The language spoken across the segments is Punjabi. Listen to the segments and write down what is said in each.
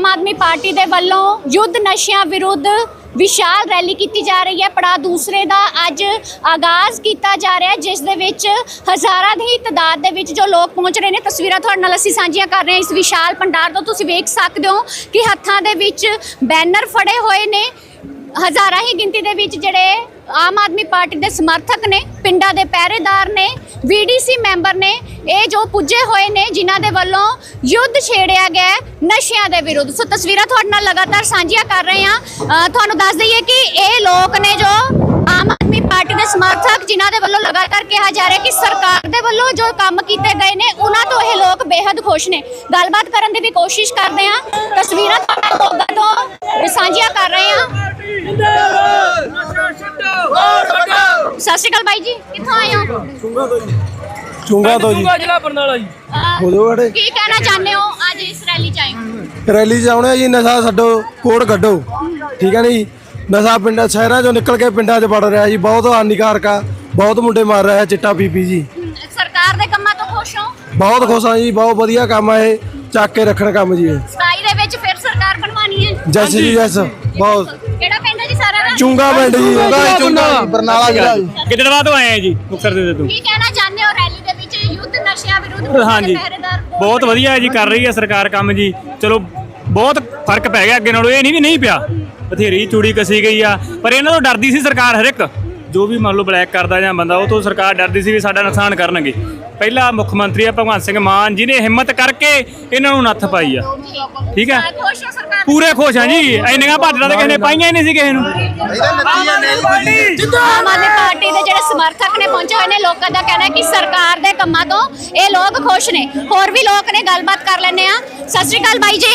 ਆਮ ਆਦਮੀ ਪਾਰਟੀ ਦੇ ਵੱਲੋਂ ਯੁੱਧ ਨਸ਼ਿਆਂ ਵਿਰੁੱਧ ਵਿਸ਼ਾਲ ਰੈਲੀ ਕੀਤੀ ਜਾ ਰਹੀ ਹੈ। ਪੜਾ ਦੂਸਰੇ ਦਾ ਅੱਜ ਆਗਾਜ਼ ਕੀਤਾ ਜਾ ਰਿਹਾ ਹੈ, ਜਿਸ ਦੇ ਵਿੱਚ ਹਜ਼ਾਰਾਂ ਦੀ ਤਾਦਾਦ ਦੇ ਵਿੱਚ ਜੋ ਲੋਕ ਪਹੁੰਚ ਰਹੇ ਨੇ। ਤਸਵੀਰਾਂ ਤੁਹਾਡੇ ਨਾਲ ਅਸੀਂ ਸਾਂਝੀਆਂ ਕਰ ਰਹੇ ਹਾਂ ਇਸ ਵਿਸ਼ਾਲ ਪੰਡਾਰ ਤੋਂ। ਤੁਸੀਂ ਵੇਖ ਸਕਦੇ ਹੋ ਕਿ ਹੱਥਾਂ ਦੇ ਵਿੱਚ ਬੈਨਰ ਫੜੇ ਹੋਏ ਨੇ। ਹਜ਼ਾਰਾਂ ਹੀ ਗਿਣਤੀ ਦੇ ਵਿੱਚ ਜਿਹੜੇ ਆਮ ਆਦਮੀ ਪਾਰਟੀ ਦੇ ਸਮਰਥਕ ਨੇ, ਪਿੰਡਾਂ ਦੇ ਪਹਿਰੇਦਾਰ ਨੇ ਵੀਡੀਸੀ ਮੈਂਬਰ ਨੇ, ਇਹ ਜੋ ਪੁੱਜੇ ਹੋਏ ਨੇ, ਜਿਨ੍ਹਾਂ ਦੇ ਵੱਲੋਂ ਯੁੱਧ ਛੇੜਿਆ ਗਿਆ ਨਸ਼ਿਆਂ ਦੇ ਵਿਰੁੱਧ। ਸੋ ਤਸਵੀਰਾਂ ਤੁਹਾਡੇ ਨਾਲ ਲਗਾਤਾਰ ਸਾਂਝੀਆਂ ਕਰ ਰਹੇ ਹਾਂ। ਤੁਹਾਨੂੰ ਦੱਸ ਦਈਏ ਕਿ ਇਹ ਲੋਕ ਨੇ ਜੋ ਆਮ ਆਦਮੀ ਪਾਰਟੀ ਦੇ ਸਮਰਥਕ, ਜਿਨ੍ਹਾਂ ਦੇ ਵੱਲੋਂ ਲਗਾਤਾਰ ਕਿਹਾ ਜਾ ਰਿਹਾ ਕਿ ਸਰਕਾਰ ਦੇ ਵੱਲੋਂ ਜੋ ਕੰਮ ਕੀਤੇ ਗਏ ਨੇ, ਉਹਨਾਂ ਤੋਂ ਇਹ ਲੋਕ ਬੇहद ਖੁਸ਼ ਨੇ। ਗੱਲਬਾਤ ਕਰਨ ਦੀ ਵੀ ਕੋਸ਼ਿਸ਼ ਕਰਦੇ ਹਾਂ। ਤਸਵੀਰਾਂ ਤੁਹਾਡੇ ਨਾਲ ਮੋਗਾ ਤੋਂ ਸਾਂਝੀਆਂ ਕਰ ਰਹੇ ਹਾਂ। ਸਤਿ ਸ਼੍ਰੀ ਅਕਾਲ ਬਾਈ ਜੀ ਕਿੱਥੋਂ ਆਏ ਹੋ? ਚੁੰਗਾ ਤੋਂ ਜੀ। ਚੁੰਗਾ ਜ਼ਿਲ੍ਹਾ ਬਰਨਾਲਾ ਜੀ। ਅਹ, ਹੋ ਜੋ ਬੜੇ ਕੀ ਕਹਿਣਾ ਚਾਹੁੰਦੇ ਹੋ ਅੱਜ ਇਸ ਰੈਲੀ ਚ ਆਏ ਹੋ? ਰੈਲੀ 'ਚ ਆਉਣੇ ਜੀ ਨਸ਼ਾ ਛੱਡੋ ਕੋੜ ਕੱਢੋ। ਠੀਕ ਹੈ ਨੀ? ਨਸ਼ਾ ਪਿੰਡਾਂ ਸ਼ਹਿਰਾਂ 'ਚੋਂ ਨਿਕਲ ਕੇ ਪਿੰਡਾਂ 'ਚ ਵੜ ਰਿਹਾ ਜੀ ਬਹੁਤ ਹਾਨੀਕਾਰਕ ਆ ਬਹੁਤ ਮੁੰਡੇ ਮਰ ਰਹੇ ਚਿੱਟਾ ਪੀਪੀ ਜੀ। ਸਰਕਾਰ ਦੇ ਕੰਮਾਂ ਤੋਂ ਖੁਸ਼ ਹੋ? ਬਹੁਤ ਖੁਸ਼ ਆ ਜੀ ਬਹੁਤ ਵਧੀਆ ਕੰਮ ਆ ਇਹ ਚੱਕ ਕੇ ਰੱਖਣ ਕੰਮ ਜੀ ਇਹ। ਸਤਾਈ ਦੇ ਵਿੱਚ ਫਿਰ ਸਰਕਾਰ ਬਣਵਾਣੀ ਹੈ। ਜੈਸ ਜੀ ਜੈਸ ਬਹੁਤ। ਚੁੰਗਾ ਪਿੰਡ ਜੀ। ਬਰਨਾਲਾ ਜ਼ਿਲ੍ਹਾ ਜੀ। ਗਿੱਦੜਵਾ ਤੋਂ ਆਏ ਆ ਜੀ ਮੁਕਤਸਰ ਦੇ ਤੋਂ ਕੀ ਕਹਿਣਾ ਚਾਹੁੰਦੇ ਹੋ ਰੈਲੀ ਦੇ ਵਿੱਚ? ਯੁੱਧ ਨਸ਼ਿਆਂ ਵਿਰੁੱਧ ਹਾਂਜੀ ਬਹੁਤ ਵਧੀਆ ਜੀ ਕਰ ਰਹੀ ਹੈ ਸਰਕਾਰ ਕੰਮ ਜੀ। ਚਲੋ ਬਹੁਤ ਫ਼ਰਕ ਪੈ ਗਿਆ ਅੱਗੇ ਨਾਲੋਂ। ਇਹ ਨਹੀਂ ਵੀ ਨਹੀਂ ਪਿਆ। ਬਥੇਰੀ ਚੂੜੀ ਕਸੀ ਗਈ ਆ। ਪਰ ਇਹਨਾਂ ਤੋਂ ਡਰਦੀ ਸੀ ਸਰਕਾਰ ਹਰ ਇੱਕ ਜੋ ਵੀ ਮੰਨ ਲਓ ਬਲੈਕ ਕਰਦਾ ਜਾਂ ਬੰਦਾ ਉਹ ਤੋਂ ਸਰਕਾਰ ਡਰਦੀ ਸੀ ਵੀ ਸਾਡਾ ਨੁਕਸਾਨ ਕਰਨਗੇ। ਪਹਿਲਾ ਮੁੱਖ ਮੰਤਰੀ ਆ ਭਗਵੰਤ ਸਿੰਘ ਮਾਨ ਜਿਨੇ ਹਿੰਮਤ ਕਰਕੇ ਇਹਨਾਂ ਨੂੰ ਨੱਥ ਪਾਈ ਆ। ਠੀਕ ਹੈ ਖੁਸ਼ ਹੋ ਸਰਕਾਰ ਪੂਰੇ ਖੁਸ਼ ਆ ਜੀ। ਇੰਨੀਆਂ ਭਾਜੜਾਂ ਤਾਂ ਕਿਸੇ ਨੇ ਪਾਈਆਂ ਹੀ ਨਹੀਂ ਸੀ ਕਿਸੇ ਨੂੰ। ਆਮ ਆਦਮੀ ਪਾਰਟੀ ਦੇ ਜਿਹੜੇ ਸਮਰਥਕ ਨੇ ਪਹੁੰਚੇ ਹੋਏ ਨੇ ਲੋਕਾਂ ਦਾ ਕਹਿਣਾ ਹੈ ਕਿ ਸਰਕਾਰ ਦੇ ਕੰਮਾਂ ਤੋਂ ਇਹ ਲੋਕ ਖੁਸ਼ ਨੇ। ਹੋਰ ਵੀ ਲੋਕ ਨੇ ਗੱਲਬਾਤ ਕਰ ਲੈਣੇ ਆ ਸਤਿ ਸ਼੍ਰੀ ਅਕਾਲ ਬਾਈ ਜੀ।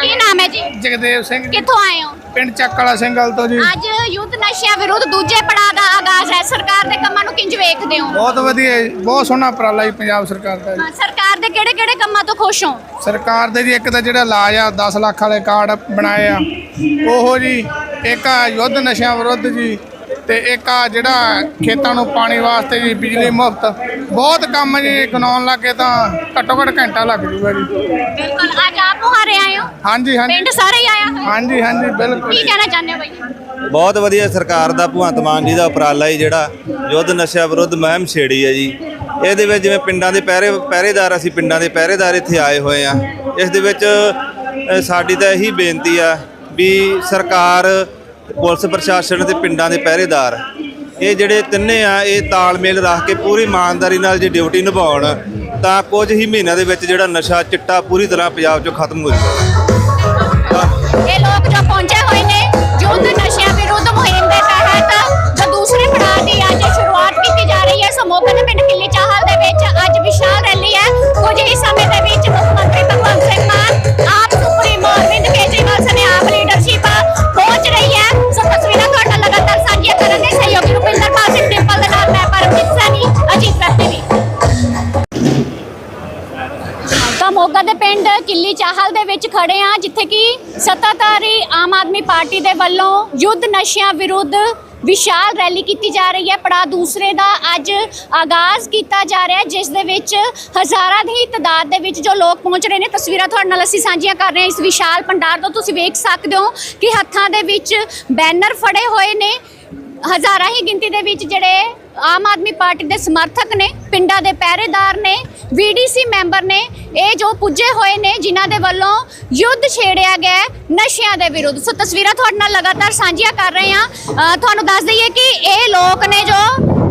ਕੀ ਨਾਮ ਹੈ ਜੀ? ਜਗਦੇਵ ਸਿੰਘ ਕਿੱਥੋਂ ਆਏ ਹੋ? ਪਿੰਡ ਚੱਕ ਵਾਲਾ ਸਿੰਘਲ ਤੋਂ ਜੀ। ਅੱਜ ਯੁੱਧ ਨਸ਼ਿਆਂ ਵਿਰੁੱਧ ਦੂਜੇ ਪੜਾਅ ਦਾ ਆਗਾਜ਼ ਹੈ। ਸਰਕਾਰ ਦੇ ਕੰਮਾਂ ਕਿੰਜ ਵੇਖਦੇ ਹੋ ਬਹੁਤ ਵਧੀਆ ਜੀ, ਬਹੁਤ ਸੋਹਣਾ ਉਪਰਾਲਾ ਜੀ ਪੰਜਾਬ ਸਰਕਾਰ ਦਾ ਜੀ। ਹਾਂ, ਸਰਕਾਰ ਦੇ ਕਿਹੜੇ ਕਿਹੜੇ ਕੰਮਾਂ ਤੋਂ ਖੁਸ਼ ਹੋ ਸਰਕਾਰ ਦੇ ਜੀ ਇੱਕ ਤਾਂ ਜਿਹੜਾ ਇਲਾਜ ਆ 10 ਲੱਖ ਵਾਲੇ ਕਾਰਡ ਬਣਾਏ ਆ ਉਹੋ ਜੀ ਇੱਕ ਆ ਯੁੱਧ ਨਸ਼ਿਆਂ ਵਿਰੁੱਧ ਜੀ ਤੇ ਇੱਕ ਆ ਜਿਹੜਾ ਖੇਤਾਂ ਨੂੰ ਪਾਣੀ ਵਾਸਤੇ ਜੀ ਬਿਜਲੀ ਮੁਫਤ ਬਹੁਤ ਕੰਮ ਜੀ ਗਨਾਉਣ ਲੱਗੇ ਤਾਂ ਘੱਟੋ ਘੱਟ ਘੰਟਾ ਲੱਗ ਜੂਗਾ ਜੀ। ਬਿਲਕੁਲ ਅੱਜ ਆਪ ਮੁਹਾਰੇ ਆਏ ਹੋ? ਹਾਂਜੀ ਹਾਂਜੀ। ਪਿੰਡ ਸਾਰੇ ਹੀ ਆਇਆ ਹੋਇਆ ਹਾਂਜੀ ਹਾਂਜੀ ਬਿਲਕੁਲ। ਕੀ ਕਹਿਣਾ ਚਾਹੁੰਦੇ ਹੋ ਬਾਈ ਬਹੁਤ ਵਧੀਆ ਸਰਕਾਰ ਦਾ ਭਗਵੰਤ ਮਾਨ ਜੀ ਦਾ ਉਪਰਾਲਾ ਹੈ ਜਿਹੜਾ ਯੁੱਧ ਨਸ਼ਾ ਵਿਰੁੱਧ ਮੁਹਿੰਮ ਛੇੜੀ ਹੈ ਜੀ। ਇਹਦੇ ਵਿੱਚ ਜਿਵੇਂ ਪਿੰਡਾਂ ਦੇ ਪਹਿਰੇ ਪਹਿਰੇਦਾਰ ਅਸੀਂ ਪਿੰਡਾਂ ਦੇ ਪਹਿਰੇਦਾਰ ਇੱਥੇ ਆਏ ਹੋਏ ਆ ਇਸ ਦੇ ਵਿੱਚ ਸਾਡੀ ਤਾਂ ਇਹੀ ਬੇਨਤੀ ਆ ਵੀ ਸਰਕਾਰ ਪੁਲਿਸ ਪ੍ਰਸ਼ਾਸਨ ਤੇ ਪਿੰਡਾਂ ਦੇ ਪਹਿਰੇਦਾਰ। ਇਹ ਜਿਹੜੇ ਤਿੰਨੇ ਆ, ਇਹ ਤਾਲਮੇਲ ਰੱਖ ਕੇ ਪੂਰੀ ਇਮਾਨਦਾਰੀ ਨਾਲ ਜੇ ਡਿਊਟੀ ਨਿਭਾਉਣ, ਤਾਂ ਕੁਝ ਹੀ ਮਹੀਨਿਆਂ ਦੇ ਵਿੱਚ ਜਿਹੜਾ ਨਸ਼ਾ, ਚਿੱਟਾ ਪੂਰੀ ਤਰ੍ਹਾਂ ਪੰਜਾਬ 'ਚੋਂ ਖਤਮ ਹੋ ਜਾਊਗਾ ਲਗਾਤਾਰ ਸਹਿਯੋਗੀ ਰੁਪਿੰਦਰ ਪਾਲ ਸਿੰਘ ਡਿੰਪਲ ਦੇ ਨਾਲ ਮੈਂ ਪਰਮਜੀਤ ਸੈਣੀ, ਅਜੀਤ ਪ੍ਰੈਸ ਟੀਵੀ ਤਾਂ ਮੋਗਾ ਦੇ ਪਿੰਡ ਕਿੱਲੀ ਚਾਹਲ ਦੇ ਵਿੱਚ ਖੜੇ ਆ ਜਿੱਥੇ ਕਿ ਸੱਤਾਧਾਰੀ ਆਮ ਆਦਮੀ ਪਾਰਟੀ ਦੇ ਵੱਲੋਂ ਯੁੱਧ ਨਸ਼ਿਆਂ ਵਿਰੁੱਧ ਵਿਸ਼ਾਲ ਰੈਲੀ ਕੀਤੀ ਜਾ ਰਹੀ ਹੈ। ਪੜਾ ਦੂਸਰੇ ਦਾ ਅੱਜ ਆਗਾਜ਼ ਕੀਤਾ ਜਾ ਰਿਹਾ ਜਿਸ ਦੇ ਵਿੱਚ ਹਜ਼ਾਰਾਂ ਦੀ ਤਾਦਾਦ ਦੇ ਵਿੱਚ ਜੋ ਲੋਕ ਪਹੁੰਚ ਰਹੇ ਨੇ, ਤਸਵੀਰਾਂ ਤੁਹਾਡੇ ਨਾਲ ਅਸੀਂ ਸਾਂਝੀਆਂ ਕਰ ਰਹੇ ਹਾਂ। ਇਸ ਵਿਸ਼ਾਲ ਪੰਡਾਰ ਤੋਂ ਤੁਸੀਂ ਵੇਖ ਸਕਦੇ ਹੋ ਕਿ ਹੱਥਾਂ ਦੇ ਵਿੱਚ ਬੈਨਰ ਫੜੇ ਹੋਏ ਨੇ। ਹਜ਼ਾਰਾਂ ਹੀ ਗਿਣਤੀ ਦੇ ਵਿੱਚ ਜਿਹੜੇ ਆਮ ਆਦਮੀ ਪਾਰਟੀ ਦੇ ਸਮਰਥਕ ਨੇ, ਪਿੰਡਾਂ ਦੇ ਪਹਿਰੇਦਾਰ ਨੇ ਵੀਡੀਸੀ ਮੈਂਬਰ ਨੇ, ਇਹ ਜੋ ਪੁੱਜੇ ਹੋਏ ਨੇ, ਜਿਨ੍ਹਾਂ ਦੇ ਵੱਲੋਂ ਯੁੱਧ ਛੇੜਿਆ ਗਿਆ ਨਸ਼ਿਆਂ ਦੇ ਵਿਰੁੱਧ। ਸੋ ਤਸਵੀਰਾਂ ਤੁਹਾਡੇ ਨਾਲ ਲਗਾਤਾਰ ਸਾਂਝੀਆਂ ਕਰ ਰਹੇ ਹਾਂ। ਤੁਹਾਨੂੰ ਦੱਸ ਦਈਏ ਕਿ ਇਹ ਲੋਕ ਨੇ ਜੋ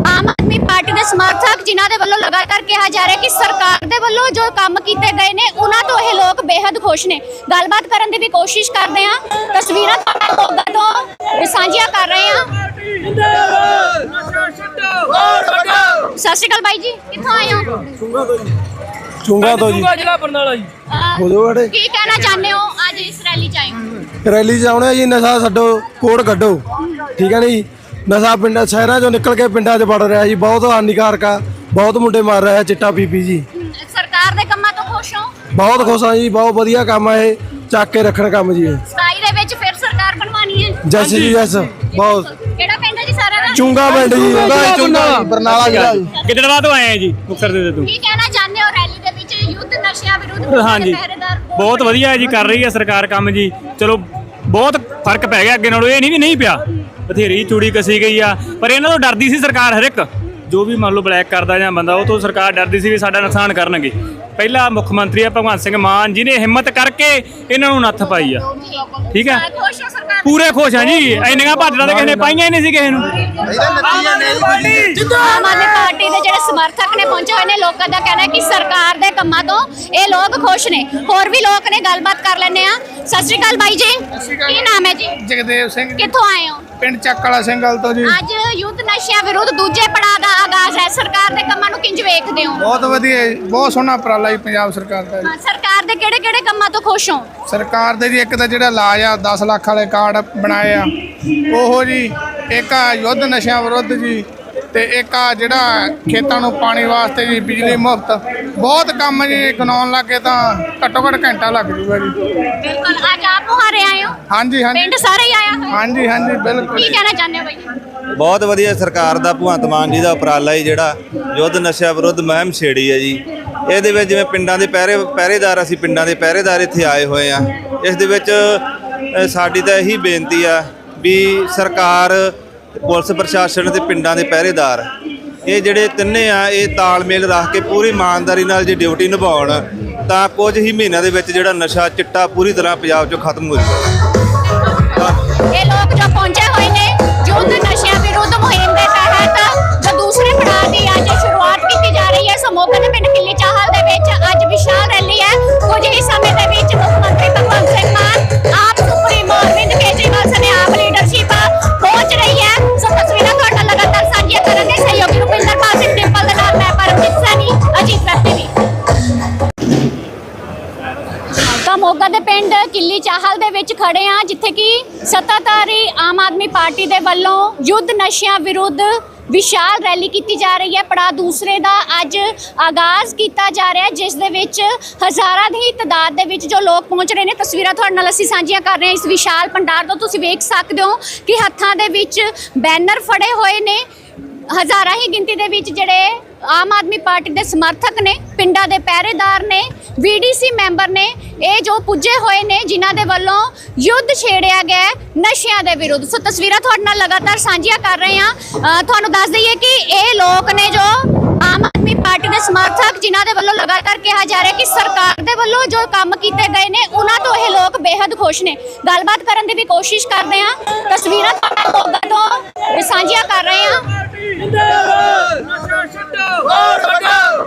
ਆਮ ਆਦਮੀ ਪਾਰਟੀ ਦੇ ਸਮਰਥਕ ਜਿਨ੍ਹਾਂ ਦੇ ਵੱਲੋਂ ਲਗਾਤਾਰ ਕਿਹਾ ਜਾ ਰਿਹਾ ਕਿ ਸਰਕਾਰ ਦੇ ਵੱਲੋਂ ਜੋ ਕੰਮ ਕੀਤੇ ਗਏ ਨੇ ਉਹਨਾਂ ਤੋਂ ਇਹ ਲੋਕ ਬੇहद ਖੁਸ਼ ਨੇ। ਗੱਲਬਾਤ ਕਰਨ ਦੀ ਵੀ ਕੋਸ਼ਿਸ਼ ਕਰਦੇ ਹਾਂ। ਤਸਵੀਰਾਂ ਤੁਹਾਡੇ ਮੋਗਾ ਤੋਂ ਸਾਂਝੀਆਂ ਕਰ ਰਹੇ ਹਾਂ। ਸਤਿ ਸ਼੍ਰੀ ਅਕਾਲ ਬਾਈ ਜੀ ਕਿੱਥੋਂ ਆਏ ਹੋ? ਚੁੰਗਾ ਤੋਂ ਜੀ। ਜੀ ਜ਼ਿਲ੍ਹਾ ਬਰਨਾਲਾ ਜੀ। ਜੋ ਬੜੇ ਕੀ ਕਹਿਣਾ ਚਾਹੁੰਦੇ ਹੋ? ਅੱਜ ਇਸ ਰੈਲੀ ਚ ਆਏ ਹੋ। ਰੈਲੀ 'ਚ ਆਉਣੇ ਜੀ ਨਸ਼ਾ ਛੱਡੋ ਕੋੜ ਕੱਢੋ। ਠੀਕ ਹੈ ਨੀ ਨਸ਼ਾ ਪਿੰਡਾਂ ਸ਼ਹਿਰਾਂ 'ਚੋਂ ਨਿਕਲ ਕੇ ਪਿੰਡਾਂ 'ਚ ਵੜ ਰਿਹਾ ਜੀ ਬਹੁਤ ਹਾਨੀਕਾਰਕ ਆ ਬਹੁਤ ਮੁੰਡੇ ਮਰ ਰਹੇ ਚਿੱਟਾ ਪੀਪੀ ਜੀ। ਸਰਕਾਰ ਦੇ ਕੰਮਾਂ ਤੋਂ ਖੁਸ਼ ਹੋ? ਬਹੁਤ ਖੁਸ਼ ਆ ਜੀ ਬਹੁਤ ਵਧੀਆ ਕੰਮ ਆ ਇਹ ਚੱਕ ਕੇ ਰੱਖਣ ਕੰਮ ਜੀ ਇਹ। ਸਤਾਈ ਦੇ ਵਿੱਚ ਫਿਰ ਸਰਕਾਰ ਬਣਵਾਣੀ ਹੈ? ਜੈਸ ਜੀ ਜੈਸ ਬਹੁਤ। ਕਿਹੜਾ ਪਿੰਡ ਹੈ ਜੀ ਸਾਰਾ ਦਾ? ਚੁੰਗਾ ਪਿੰਡ ਜੀ ਚੁੰਗਾ, ਬਰਨਾਲਾ ਜ਼ਿਲ੍ਹਾ ਜੀ। ਗਿੱਦੜਵਾ ਤੋਂ ਆਏ ਆ ਜੀ ਮੁਕਤਸਰ ਦੇ ਤੋਂ ਕੀ ਕਹਿਣਾ ਚਾਹੁੰਦੇ ਹੋ ਰੈਲੀ ਦੇ ਵਿੱਚ? ਯੁੱਧ ਨਸ਼ਿਆਂ ਵਿਰੁੱਧ ਹਾਂਜੀ। ਬਹੁਤ ਵਧੀਆ ਜੀ ਕਰ ਰਹੀ ਹੈ ਸਰਕਾਰ ਕੰਮ ਜੀ। ਚਲੋ ਬਹੁਤ ਫ਼ਰਕ ਪੈ ਗਿਆ ਅੱਗੇ ਨਾਲੋਂ ਇਹ ਨਹੀਂ ਵੀ ਨਹੀਂ ਪਿਆ। ਬਥੇਰੀ ਚੂੜੀ ਕਸੀ ਗਈ ਆ ਪਰ ਇਹਨਾਂ ਤੋਂ ਡਰਦੀ ਸੀ ਸਰਕਾਰ ਹਰ ਇੱਕ ਜੋ ਵੀ ਮੰਨ ਲਓ ਬਲੈਕ ਕਰਦਾ ਜਾਂ ਬੰਦਾ ਉਹ ਤੋਂ ਸਰਕਾਰ ਡਰਦੀ ਸੀ ਵੀ ਸਾਡਾ ਨੁਕਸਾਨ ਕਰਨਗੇ। ਪਹਿਲਾ ਮੁੱਖ ਮੰਤਰੀ ਆ ਭਗਵੰਤ ਸਿੰਘ ਮਾਨ ਜਿਹਨੇ ਹਿੰਮਤ ਕਰਕੇ ਇਹਨਾਂ ਨੂੰ ਨੱਥ ਪਾਈ ਆ। ਠੀਕ ਸਰਕਾਰ ਪੂਰੇ ਖੁਸ਼ ਆ ਜੀ ਇੰਨੀਆਂ ਭਾਜੜਾਂ ਤਾਂ ਕਿਸੇ ਨੇ ਪਾਈਆਂ ਹੀ ਨਹੀਂ ਸੀ ਕਿਸੇ ਨੂੰ। ਆਮ ਆਦਮੀ ਪਾਰਟੀ ਦੇ ਜਿਹੜੇ ਸਮਰਥਕ ਨੇ ਪਹੁੰਚੇ ਹੋਏ ਨੇ ਲੋਕਾਂ ਦਾ ਕਹਿਣਾ ਹੈ ਕਿ ਸਰਕਾਰ ਦੇ ਕੰਮਾਂ ਤੋਂ ਇਹ ਲੋਕ ਖੁਸ਼ ਨੇ। ਹੋਰ ਵੀ ਲੋਕ ਨੇ ਗੱਲਬਾਤ ਕਰ ਲੈਂਦੇ ਆ ਸਤਿ ਸ਼੍ਰੀ ਅਕਾਲ ਬਾਈ ਜੀ। ਕੀ ਨਾਮ ਹੈ ਜੀ? ਜਗਦੇਵ ਸਿੰਘ। ਕਿੱਥੋਂ ਆਏ ਹੋ? ਪਿੰਡ ਚੱਕ ਵਾਲਾ ਸਿੰਘਲ ਤੋਂ ਜੀ। ਅੱਜ ਯੁੱਧ ਨਸ਼ਿਆਂ ਵਿਰੁੱਧ ਦੂਜੇ ਪੜਾਅ ਦਾ ਆਗਾਜ਼ ਹੈ। ਸਰਕਾਰ ਦੇ ਕੰਮਾਂ ਨੂੰ ਕਿੰਜ ਵੇਖਦੇ ਹੋ? ਬਹੁਤ ਵਧੀਆ ਜੀ, ਬਹੁਤ ਸੋਹਣਾ ਉਪਰਾਲਾ ਜੀ ਪੰਜਾਬ ਸਰਕਾਰ ਦਾ ਜੀ। ਹਾਂ, ਸਰਕਾਰ ਦੇ ਕਿਹੜੇ ਕਿਹੜੇ ਕੰਮਾਂ ਤੋਂ ਖੁਸ਼ ਹੋ? ਸਰਕਾਰ ਦੇ ਜੀ ਇੱਕ ਤਾਂ ਜਿਹੜਾ ਇਲਾਜ ਆ 10 ਲੱਖ ਵਾਲੇ ਕਾਰਡ ਬਣਾਏ ਆ ਉਹੋ ਜੀ ਇੱਕ ਆ ਯੁੱਧ ਨਸ਼ਿਆਂ ਵਿਰੁੱਧ ਜੀ ਤੇ ਇੱਕ ਆ ਜਿਹੜਾ ਖੇਤਾਂ ਨੂੰ ਪਾਣੀ ਵਾਸਤੇ ਜੀ ਬਿਜਲੀ ਮੁਫਤ ਬਹੁਤ ਕੰਮ ਜੀ ਗਣਾਉਣ ਲੱਗੇ ਤਾਂ ਘੱਟੋ ਘੱਟ ਘੰਟਾ ਲੱਗ ਜੂਗਾ ਜੀ। ਬਿਲਕੁਲ ਅੱਜ ਆਪ ਮੁਹਾਰੇ ਆਏ ਹੋ? ਹਾਂਜੀ ਹਾਂਜੀ। ਪਿੰਡ ਸਾਰੇ ਹੀ ਆਇਆ ਹੋਇਆ? ਹਾਂਜੀ ਹਾਂਜੀ ਬਿਲਕੁਲ। ਕੀ ਕਹਿਣਾ ਚਾਹੁੰਦੇ ਹੋ ਬਾਈ? ਬਹੁਤ ਵਧੀਆ ਸਰਕਾਰ ਦਾ ਭਗਵੰਤ ਮਾਨ ਜੀ ਦਾ ਉਪਰਾਲਾ ਹੀ ਜਿਹੜਾ ਯੁੱਧ ਨਸ਼ਾ ਵਿਰੁੱਧ ਮੁਹਿੰਮ ਛੇੜੀ ਹੈ ਜੀ। ਇਹਦੇ ਵਿੱਚ ਜਿਵੇਂ ਪਿੰਡਾਂ ਦੇ ਪਹਿਰੇ ਪਹਿਰੇਦਾਰ ਅਸੀਂ ਪਿੰਡਾਂ ਦੇ ਪਹਿਰੇਦਾਰ ਇੱਥੇ ਆਏ ਹੋਏ ਆ ਇਸ ਦੇ ਵਿੱਚ ਸਾਡੀ ਤਾਂ ਇਹੀ ਬੇਨਤੀ ਆ ਵੀ ਸਰਕਾਰ ਪੁਲਿਸ ਪ੍ਰਸ਼ਾਸਨ ਤੇ ਪਿੰਡਾਂ ਦੇ ਪਹਿਰੇਦਾਰ। ਇਹ ਜਿਹੜੇ ਤਿੰਨੇ ਆ, ਇਹ ਤਾਲਮੇਲ ਰੱਖ ਕੇ ਪੂਰੀ ਇਮਾਨਦਾਰੀ ਨਾਲ ਜੇ ਡਿਊਟੀ ਨਿਭਾਉਣ, ਤਾਂ ਕੁਝ ਹੀ ਮਹੀਨਿਆਂ ਦੇ ਵਿੱਚ ਜਿਹੜਾ ਨਸ਼ਾ ਚਿੱਟਾ ਪੂਰੀ ਤਰ੍ਹਾਂ ਪੰਜਾਬ 'ਚੋਂ ਖਤਮ ਹੋ ਜਾਊਗਾ। ਇਹ ਲੋਕ ਜੋ ਪਹੁੰਚੇ ਹੋਏ ਨੇ ਯੁੱਧ ਨਸ਼ਿਆਂ ਵਿਰੁੱਧ ਮੁਹਿੰਮ ਦੇ ਤਹਿਤ ਜੋ ਦੂਸਰੇ ਪੜਾਅ ਦੀ ਅੱਜ ਸ਼ੁਰੂਆਤ ਕੀਤੀ ਜਾ ਰਹੀ ਹੈ ਸਮੋਗਾ ਲਗਾਤਾਰ ਸਹਿਯੋਗੀ ਰੁਪਿੰਦਰ ਪਾਲ ਸਿੰਘ ਡਿੰਪਲ ਦੇ ਨਾਲ ਮੈਂ ਪਰਮਜੀਤ ਸੈਣੀ ਅਜੀਤ ਵੈਬ ਟੀਵੀ ਤਾਂ ਮੋਗਾ ਦੇ ਪਿੰਡ ਕਿੱਲੀ ਚਾਹਲ ਦੇ ਵਿੱਚ ਖੜੇ ਆ ਜਿੱਥੇ ਕਿ ਸੱਤਾਧਾਰੀ ਆਮ ਆਦਮੀ ਪਾਰਟੀ ਦੇ ਵੱਲੋਂ ਯੁੱਧ ਨਸ਼ਿਆਂ ਵਿਰੁੱਧ ਵਿਸ਼ਾਲ ਰੈਲੀ ਕੀਤੀ ਜਾ ਰਹੀ ਹੈ। ਪੜਾ ਦੂਸਰੇ ਦਾ ਅੱਜ ਆਗਾਜ਼ ਕੀਤਾ ਜਾ ਰਿਹਾ ਹੈ, ਜਿਸ ਦੇ ਵਿੱਚ ਹਜ਼ਾਰਾਂ ਦੀ ਤਾਦਾਦ ਦੇ ਵਿੱਚ ਜੋ ਲੋਕ ਪਹੁੰਚ ਰਹੇ ਨੇ, ਤਸਵੀਰਾਂ ਤੁਹਾਡੇ ਨਾਲ ਅਸੀਂ ਸਾਂਝੀਆਂ ਕਰ ਰਹੇ ਹਾਂ। ਇਸ ਵਿਸ਼ਾਲ ਪੰਡਾਰ ਤੋਂ ਤੁਸੀਂ ਵੇਖ ਸਕਦੇ ਹੋ ਕਿ ਹੱਥਾਂ ਦੇ ਵਿੱਚ ਬੈਨਰ ਫੜੇ ਹੋਏ ਨੇ। ਹਜ਼ਾਰਾਂ ਹੀ ਗਿਣਤੀ ਦੇ ਵਿੱਚ ਜਿਹੜੇ ਆਮ ਆਦਮੀ ਪਾਰਟੀ ਦੇ ਸਮਰਥਕ ਨੇ, ਪਿੰਡਾਂ ਦੇ ਪਹਿਰੇਦਾਰ ਨੇ ਵੀਡੀਸੀ ਮੈਂਬਰ ਨੇ, ਇਹ ਜੋ ਪੁੱਜੇ ਹੋਏ ਨੇ, ਜਿਨ੍ਹਾਂ ਦੇ ਵੱਲੋਂ ਯੁੱਧ ਛੇੜਿਆ ਗਿਆ ਨਸ਼ਿਆਂ ਦੇ ਵਿਰੁੱਧ। ਸੋ ਤਸਵੀਰਾਂ ਤੁਹਾਡੇ ਨਾਲ ਲਗਾਤਾਰ ਸਾਂਝੀਆਂ ਕਰ ਰਹੇ ਹਾਂ। ਤੁਹਾਨੂੰ ਦੱਸ ਦਈਏ ਕਿ ਇਹ ਲੋਕ ਨੇ ਜੋ ਆਮ ਆਦਮੀ ਪਾਰਟੀ ਦੇ ਸਮਰਥਕ ਜਿਨ੍ਹਾਂ ਦੇ ਵੱਲੋਂ ਲਗਾਤਾਰ ਕਿਹਾ ਜਾ ਰਿਹਾ ਕਿ ਸਰਕਾਰ ਦੇ ਵੱਲੋਂ ਜੋ ਕੰਮ ਕੀਤੇ ਗਏ ਨੇ ਉਹਨਾਂ ਤੋਂ ਇਹ ਲੋਕ ਬੇहद ਖੁਸ਼ ਨੇ। ਗੱਲਬਾਤ ਕਰਨ ਦੀ ਵੀ ਕੋਸ਼ਿਸ਼ ਕਰਦੇ ਹਾਂ। ਤਸਵੀਰਾਂ ਤੁਹਾਡੇ ਮੋਗਾ ਤੋਂ ਸਾਂਝੀਆਂ ਕਰ ਰਹੇ ਹਾਂ।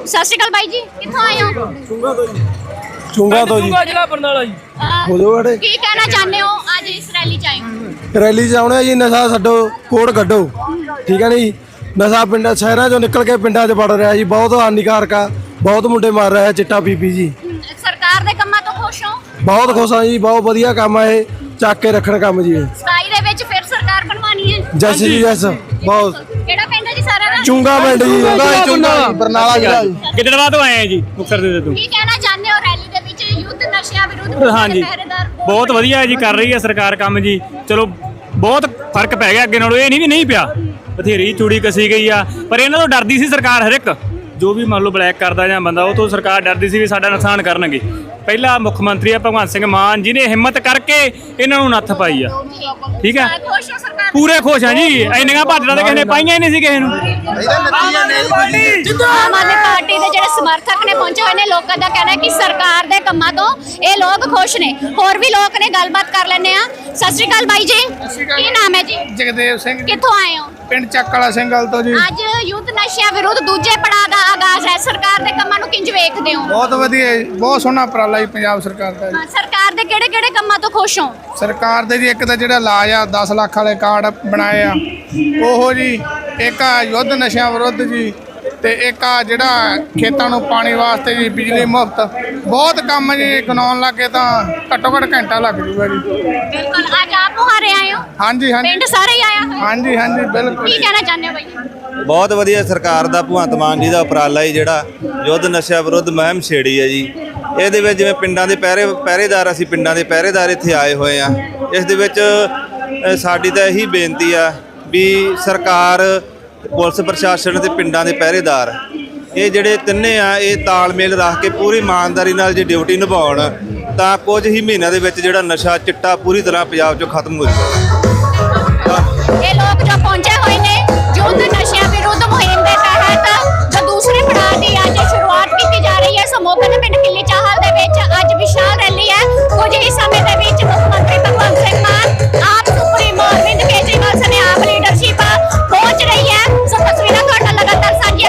ਸਤਿ ਸ਼੍ਰੀ ਅਕਾਲ ਬਾਈ ਜੀ ਕਿੱਥੋਂ ਆਏ ਹੋ? ਚੁੰਗਾ ਤੋਂ ਜੀ। ਜ਼ਿਲ੍ਹਾ ਬਰਨਾਲਾ ਜੀ। ਅਹ, ਬੜੇ ਕੀ ਕਹਿਣਾ ਚਾਹੁੰਦੇ ਹੋ ਅੱਜ ਇਸ ਰੈਲੀ ਚ ਆਏ ਹੋ? ਰੈਲੀ 'ਚ ਆਉਣੇ ਜੀ ਨਸ਼ਾ ਛੱਡੋ ਕੋੜ ਕੱਢੋ। ਠੀਕ ਹੈ ਨੀ ਨਸ਼ਾ ਪਿੰਡਾਂ ਸ਼ਹਿਰਾਂ 'ਚੋਂ ਨਿਕਲ ਕੇ ਪਿੰਡਾਂ 'ਚ ਵੜ ਰਿਹਾ ਜੀ ਬਹੁਤ ਹਾਨੀਕਾਰਕ ਆ ਬਹੁਤ ਮੁੰਡੇ ਮਰ ਰਹੇ ਚਿੱਟਾ ਪੀ ਪੀ ਜੀ। ਸਰਕਾਰ ਦੇ ਕੰਮਾਂ ਤੋਂ ਖੁਸ਼ ਹੋ? ਬਹੁਤ ਖੁਸ਼ ਆ ਜੀ ਬਹੁਤ ਵਧੀਆ ਕੰਮ ਆ ਇਹ ਚੱਕ ਕੇ ਰੱਖਣ ਕੰਮ ਜੀ ਇਹ। ਸਤਾਈ ਦੇ ਵਿੱਚ ਫਿਰ ਸਰਕਾਰ ਬਣਵਾਣੀ ਹੈ? ਜੈਸ ਜੀ ਜੈਸ ਬਹੁਤ। ਕਿਹੜਾ ਪਿੰਡ ਹੈ ਜੀ ਸਾਰਾ ਦਾ? ਚੁੰਗਾ ਪਿੰਡ ਜੀ ਚੁੰਗਾ ਜੀ, ਚੁੰਗਾ ਬਰਨਾਲਾ ਜ਼ਿਲ੍ਹਾ ਜੀ। ਕਿਤੇ ਬਾਅਦ ਆਏ ਆ ਜੀ ਮੁਕਤਸਰ ਦੇ ਤੋਂ ਕੀ ਕਹਿਣਾ ਚਾਹੁੰਦੇ ਹੋ ਰੈਲੀ ਦੇ ਵਿੱਚ? ਯੁੱਧ ਨਸ਼ਿਆਂ ਵਿਰੁੱਧ ਹਾਂਜੀ। ਪਹਿਰੇਦਾਰ ਬਹੁਤ ਵਧੀਆ ਜੀ ਕਰ ਰਹੀ ਹੈ ਸਰਕਾਰ ਕੰਮ ਜੀ। ਚਲੋ ਬਹੁਤ ਫ਼ਰਕ ਪੈ ਗਿਆ ਅੱਗੇ ਨਾਲੋਂ ਇਹ ਨਹੀਂ ਵੀ ਨਹੀਂ ਪਿਆ। ਬਥੇਰੀ ਚੂੜੀ ਕਸੀ ਗਈ ਆ। ਪਰ ਇਹਨਾਂ ਤੋਂ ਡਰਦੀ ਸੀ ਸਰਕਾਰ ਹਰ ਇੱਕ ਜੋ ਵੀ ਮੰਨ ਲਓ ਬਲੈਕ ਕਰਦਾ ਜਾਂ ਬੰਦਾ ਉਹ ਤੋਂ ਸਰਕਾਰ ਡਰਦੀ ਸੀ ਵੀ ਸਾਡਾ ਨੁਕਸਾਨ ਕਰਨਗੇ। ਪਹਿਲਾ ਮੁੱਖ ਮੰਤਰੀ ਆ ਭਗਵੰਤ ਸਿੰਘ ਮਾਨ ਜਿਹਨੇ ਹਿੰਮਤ ਕਰਕੇ ਇਹਨਾਂ ਨੂੰ ਨੱਥ ਪਾਈ ਆ। ਠੀਕ ਸਰਕਾਰ ਪੂਰੇ ਖੁਸ਼ ਆ ਜੀ। ਇੰਨੀਆਂ ਭਾਜੜਾਂ ਤਾਂ ਕਿਸੇ ਨੇ ਪਾਈਆਂ ਹੀ ਨਹੀਂ ਸੀ ਕਿਸੇ ਨੂੰ। ਆਮ ਆਦਮੀ ਪਾਰਟੀ ਦੇ ਜਿਹੜੇ ਸਮਰਥਕ ਨੇ ਪਹੁੰਚੇ ਹੋਏ ਨੇ ਲੋਕਾਂ ਦਾ ਕਹਿਣਾ ਹੈ ਕਿ ਸਰਕਾਰ ਦੇ ਕੰਮਾਂ ਤੋਂ ਇਹ ਲੋਕ ਖੁਸ਼ ਨੇ। ਹੋਰ ਵੀ ਲੋਕ ਨੇ ਗੱਲਬਾਤ ਕਰ ਲੈਂਦੇ ਆ ਸਤਿ ਸ਼੍ਰੀ ਅਕਾਲ ਬਾਈ ਜੀ। ਕੀ ਨਾਮ ਹੈ ਜੀ? ਜਗਦੇਵ ਸਿੰਘ। ਕਿੱਥੋਂ ਆਏ ਹੋ? ਪਿੰਡ ਚੱਕ ਵਾਲਾ ਸਿੰਘਲ ਤੋਂ ਜੀ। ਅੱਜ ਯੁੱਧ ਨਸ਼ਿਆਂ ਵਿਰੁੱਧ ਦੂਜੇ ਪੜਾਅ ਦਾ ਆਗਾਜ਼ ਹੈ। ਸਰਕਾਰ ਦੇ ਕੰਮਾਂ ਨੂੰ ਕਿੰਜ ਵੇਖਦੇ ਹੋ? ਬਹੁਤ ਵਧੀਆ ਜੀ, ਬਹੁਤ ਸੋਹਣਾ ਉਪਰਾਲਾ ਜੀ ਪੰਜਾਬ ਸਰਕਾਰ ਦਾ ਜੀ। ਹਾਂ, ਸਰਕਾਰ ਦੇ ਕਿਹੜੇ ਕਿਹੜੇ ਕੰਮਾਂ ਤੋਂ ਖੁਸ਼ ਹੋ? ਸਰਕਾਰ ਦੇ ਜੀ ਇੱਕ ਤਾਂ ਜਿਹੜਾ ਇਲਾਜ ਆ 10 ਲੱਖ ਵਾਲੇ ਕਾਰਡ ਬਣਾਏ ਆ ਉਹੋ ਜੀ ਇੱਕ ਆ ਯੁੱਧ ਨਸ਼ਿਆਂ ਵਿਰੁੱਧ ਜੀ ਤੇ ਇੱਕ ਆ ਜਿਹੜਾ ਖੇਤਾਂ ਨੂੰ ਪਾਣੀ ਵਾਸਤੇ ਜੀ ਬਿਜਲੀ ਮੁਫਤ ਬਹੁਤ ਕੰਮ ਜੀ ਗਣਾਉਣ ਲੱਗੇ ਤਾਂ ਘੱਟੋ ਘੱਟ ਘੰਟਾ ਲੱਗ ਜੂਗਾ ਜੀ। ਬਿਲਕੁਲ ਅੱਜ ਆਪ ਮੁਹਾਰੇ ਆਏ ਹੋ? ਹਾਂਜੀ ਹਾਂਜੀ। ਪਿੰਡ ਸਾਰੇ ਹੀ ਆਇਆ ਹੋਇਆ? ਹਾਂਜੀ ਹਾਂਜੀ ਬਿਲਕੁਲ। ਕੀ ਕਹਿਣਾ ਚਾਹੁੰਦੇ ਹੋ ਬਾਈ? ਬਹੁਤ ਵਧੀਆ ਸਰਕਾਰ ਦਾ ਭਗਵੰਤ ਮਾਨ ਜੀ ਦਾ ਉਪਰਾਲਾ ਹੀ ਜਿਹੜਾ ਯੁੱਧ ਨਸ਼ਾ ਵਿਰੁੱਧ ਮੁਹਿੰਮ ਛੇੜੀ ਹੈ ਜੀ। ਇਹਦੇ ਵਿੱਚ ਜਿਵੇਂ ਪਿੰਡਾਂ ਦੇ ਪਹਿਰੇ ਪਹਿਰੇਦਾਰ ਅਸੀਂ ਪਿੰਡਾਂ ਦੇ ਪਹਿਰੇਦਾਰ ਇੱਥੇ ਆਏ ਹੋਏ ਆ ਇਸ ਦੇ ਵਿੱਚ ਅ, ਸਾਡੀ ਤਾਂ ਇਹੀ ਬੇਨਤੀ ਆ ਵੀ ਸਰਕਾਰ ਪੁਲਿਸ ਪ੍ਰਸ਼ਾਸਨ ਤੇ ਪਿੰਡਾਂ ਦੇ ਪਹਿਰੇਦਾਰ। ਇਹ ਜਿਹੜੇ ਤਿੰਨੇ ਆ, ਇਹ ਤਾਲਮੇਲ ਰੱਖ ਕੇ ਪੂਰੀ ਇਮਾਨਦਾਰੀ ਨਾਲ ਜੇ ਡਿਊਟੀ ਨਿਭਾਉਣ, ਤਾਂ ਕੁਝ ਹੀ ਮਹੀਨਿਆਂ ਦੇ ਵਿੱਚ ਜਿਹੜਾ ਨਸ਼ਾ ਚਿੱਟਾ ਪੂਰੀ ਤਰ੍ਹਾਂ ਪੰਜਾਬ 'ਚੋਂ ਖਤਮ ਹੋ ਜਾਊਗਾ। ਇਹ ਲੋਕ ਜੋ ਪਹੁੰਚੇ ਹੋਏ ਨੇ, ਯੁੱਧ ਨਸ਼ਿਆਂ ਵਿਰੁੱਧ ਮੁਹਿੰਮ ਦੇ ਤਹਿਤ, ਜੋ ਦੂਸਰੇ ਪੜਾਅ ਦੀ ਅੱਜ ਸ਼ੁਰੂਆਤ ਕੀਤੀ ਜਾ ਰਹੀ ਹੈ ਸਮੋਗਾ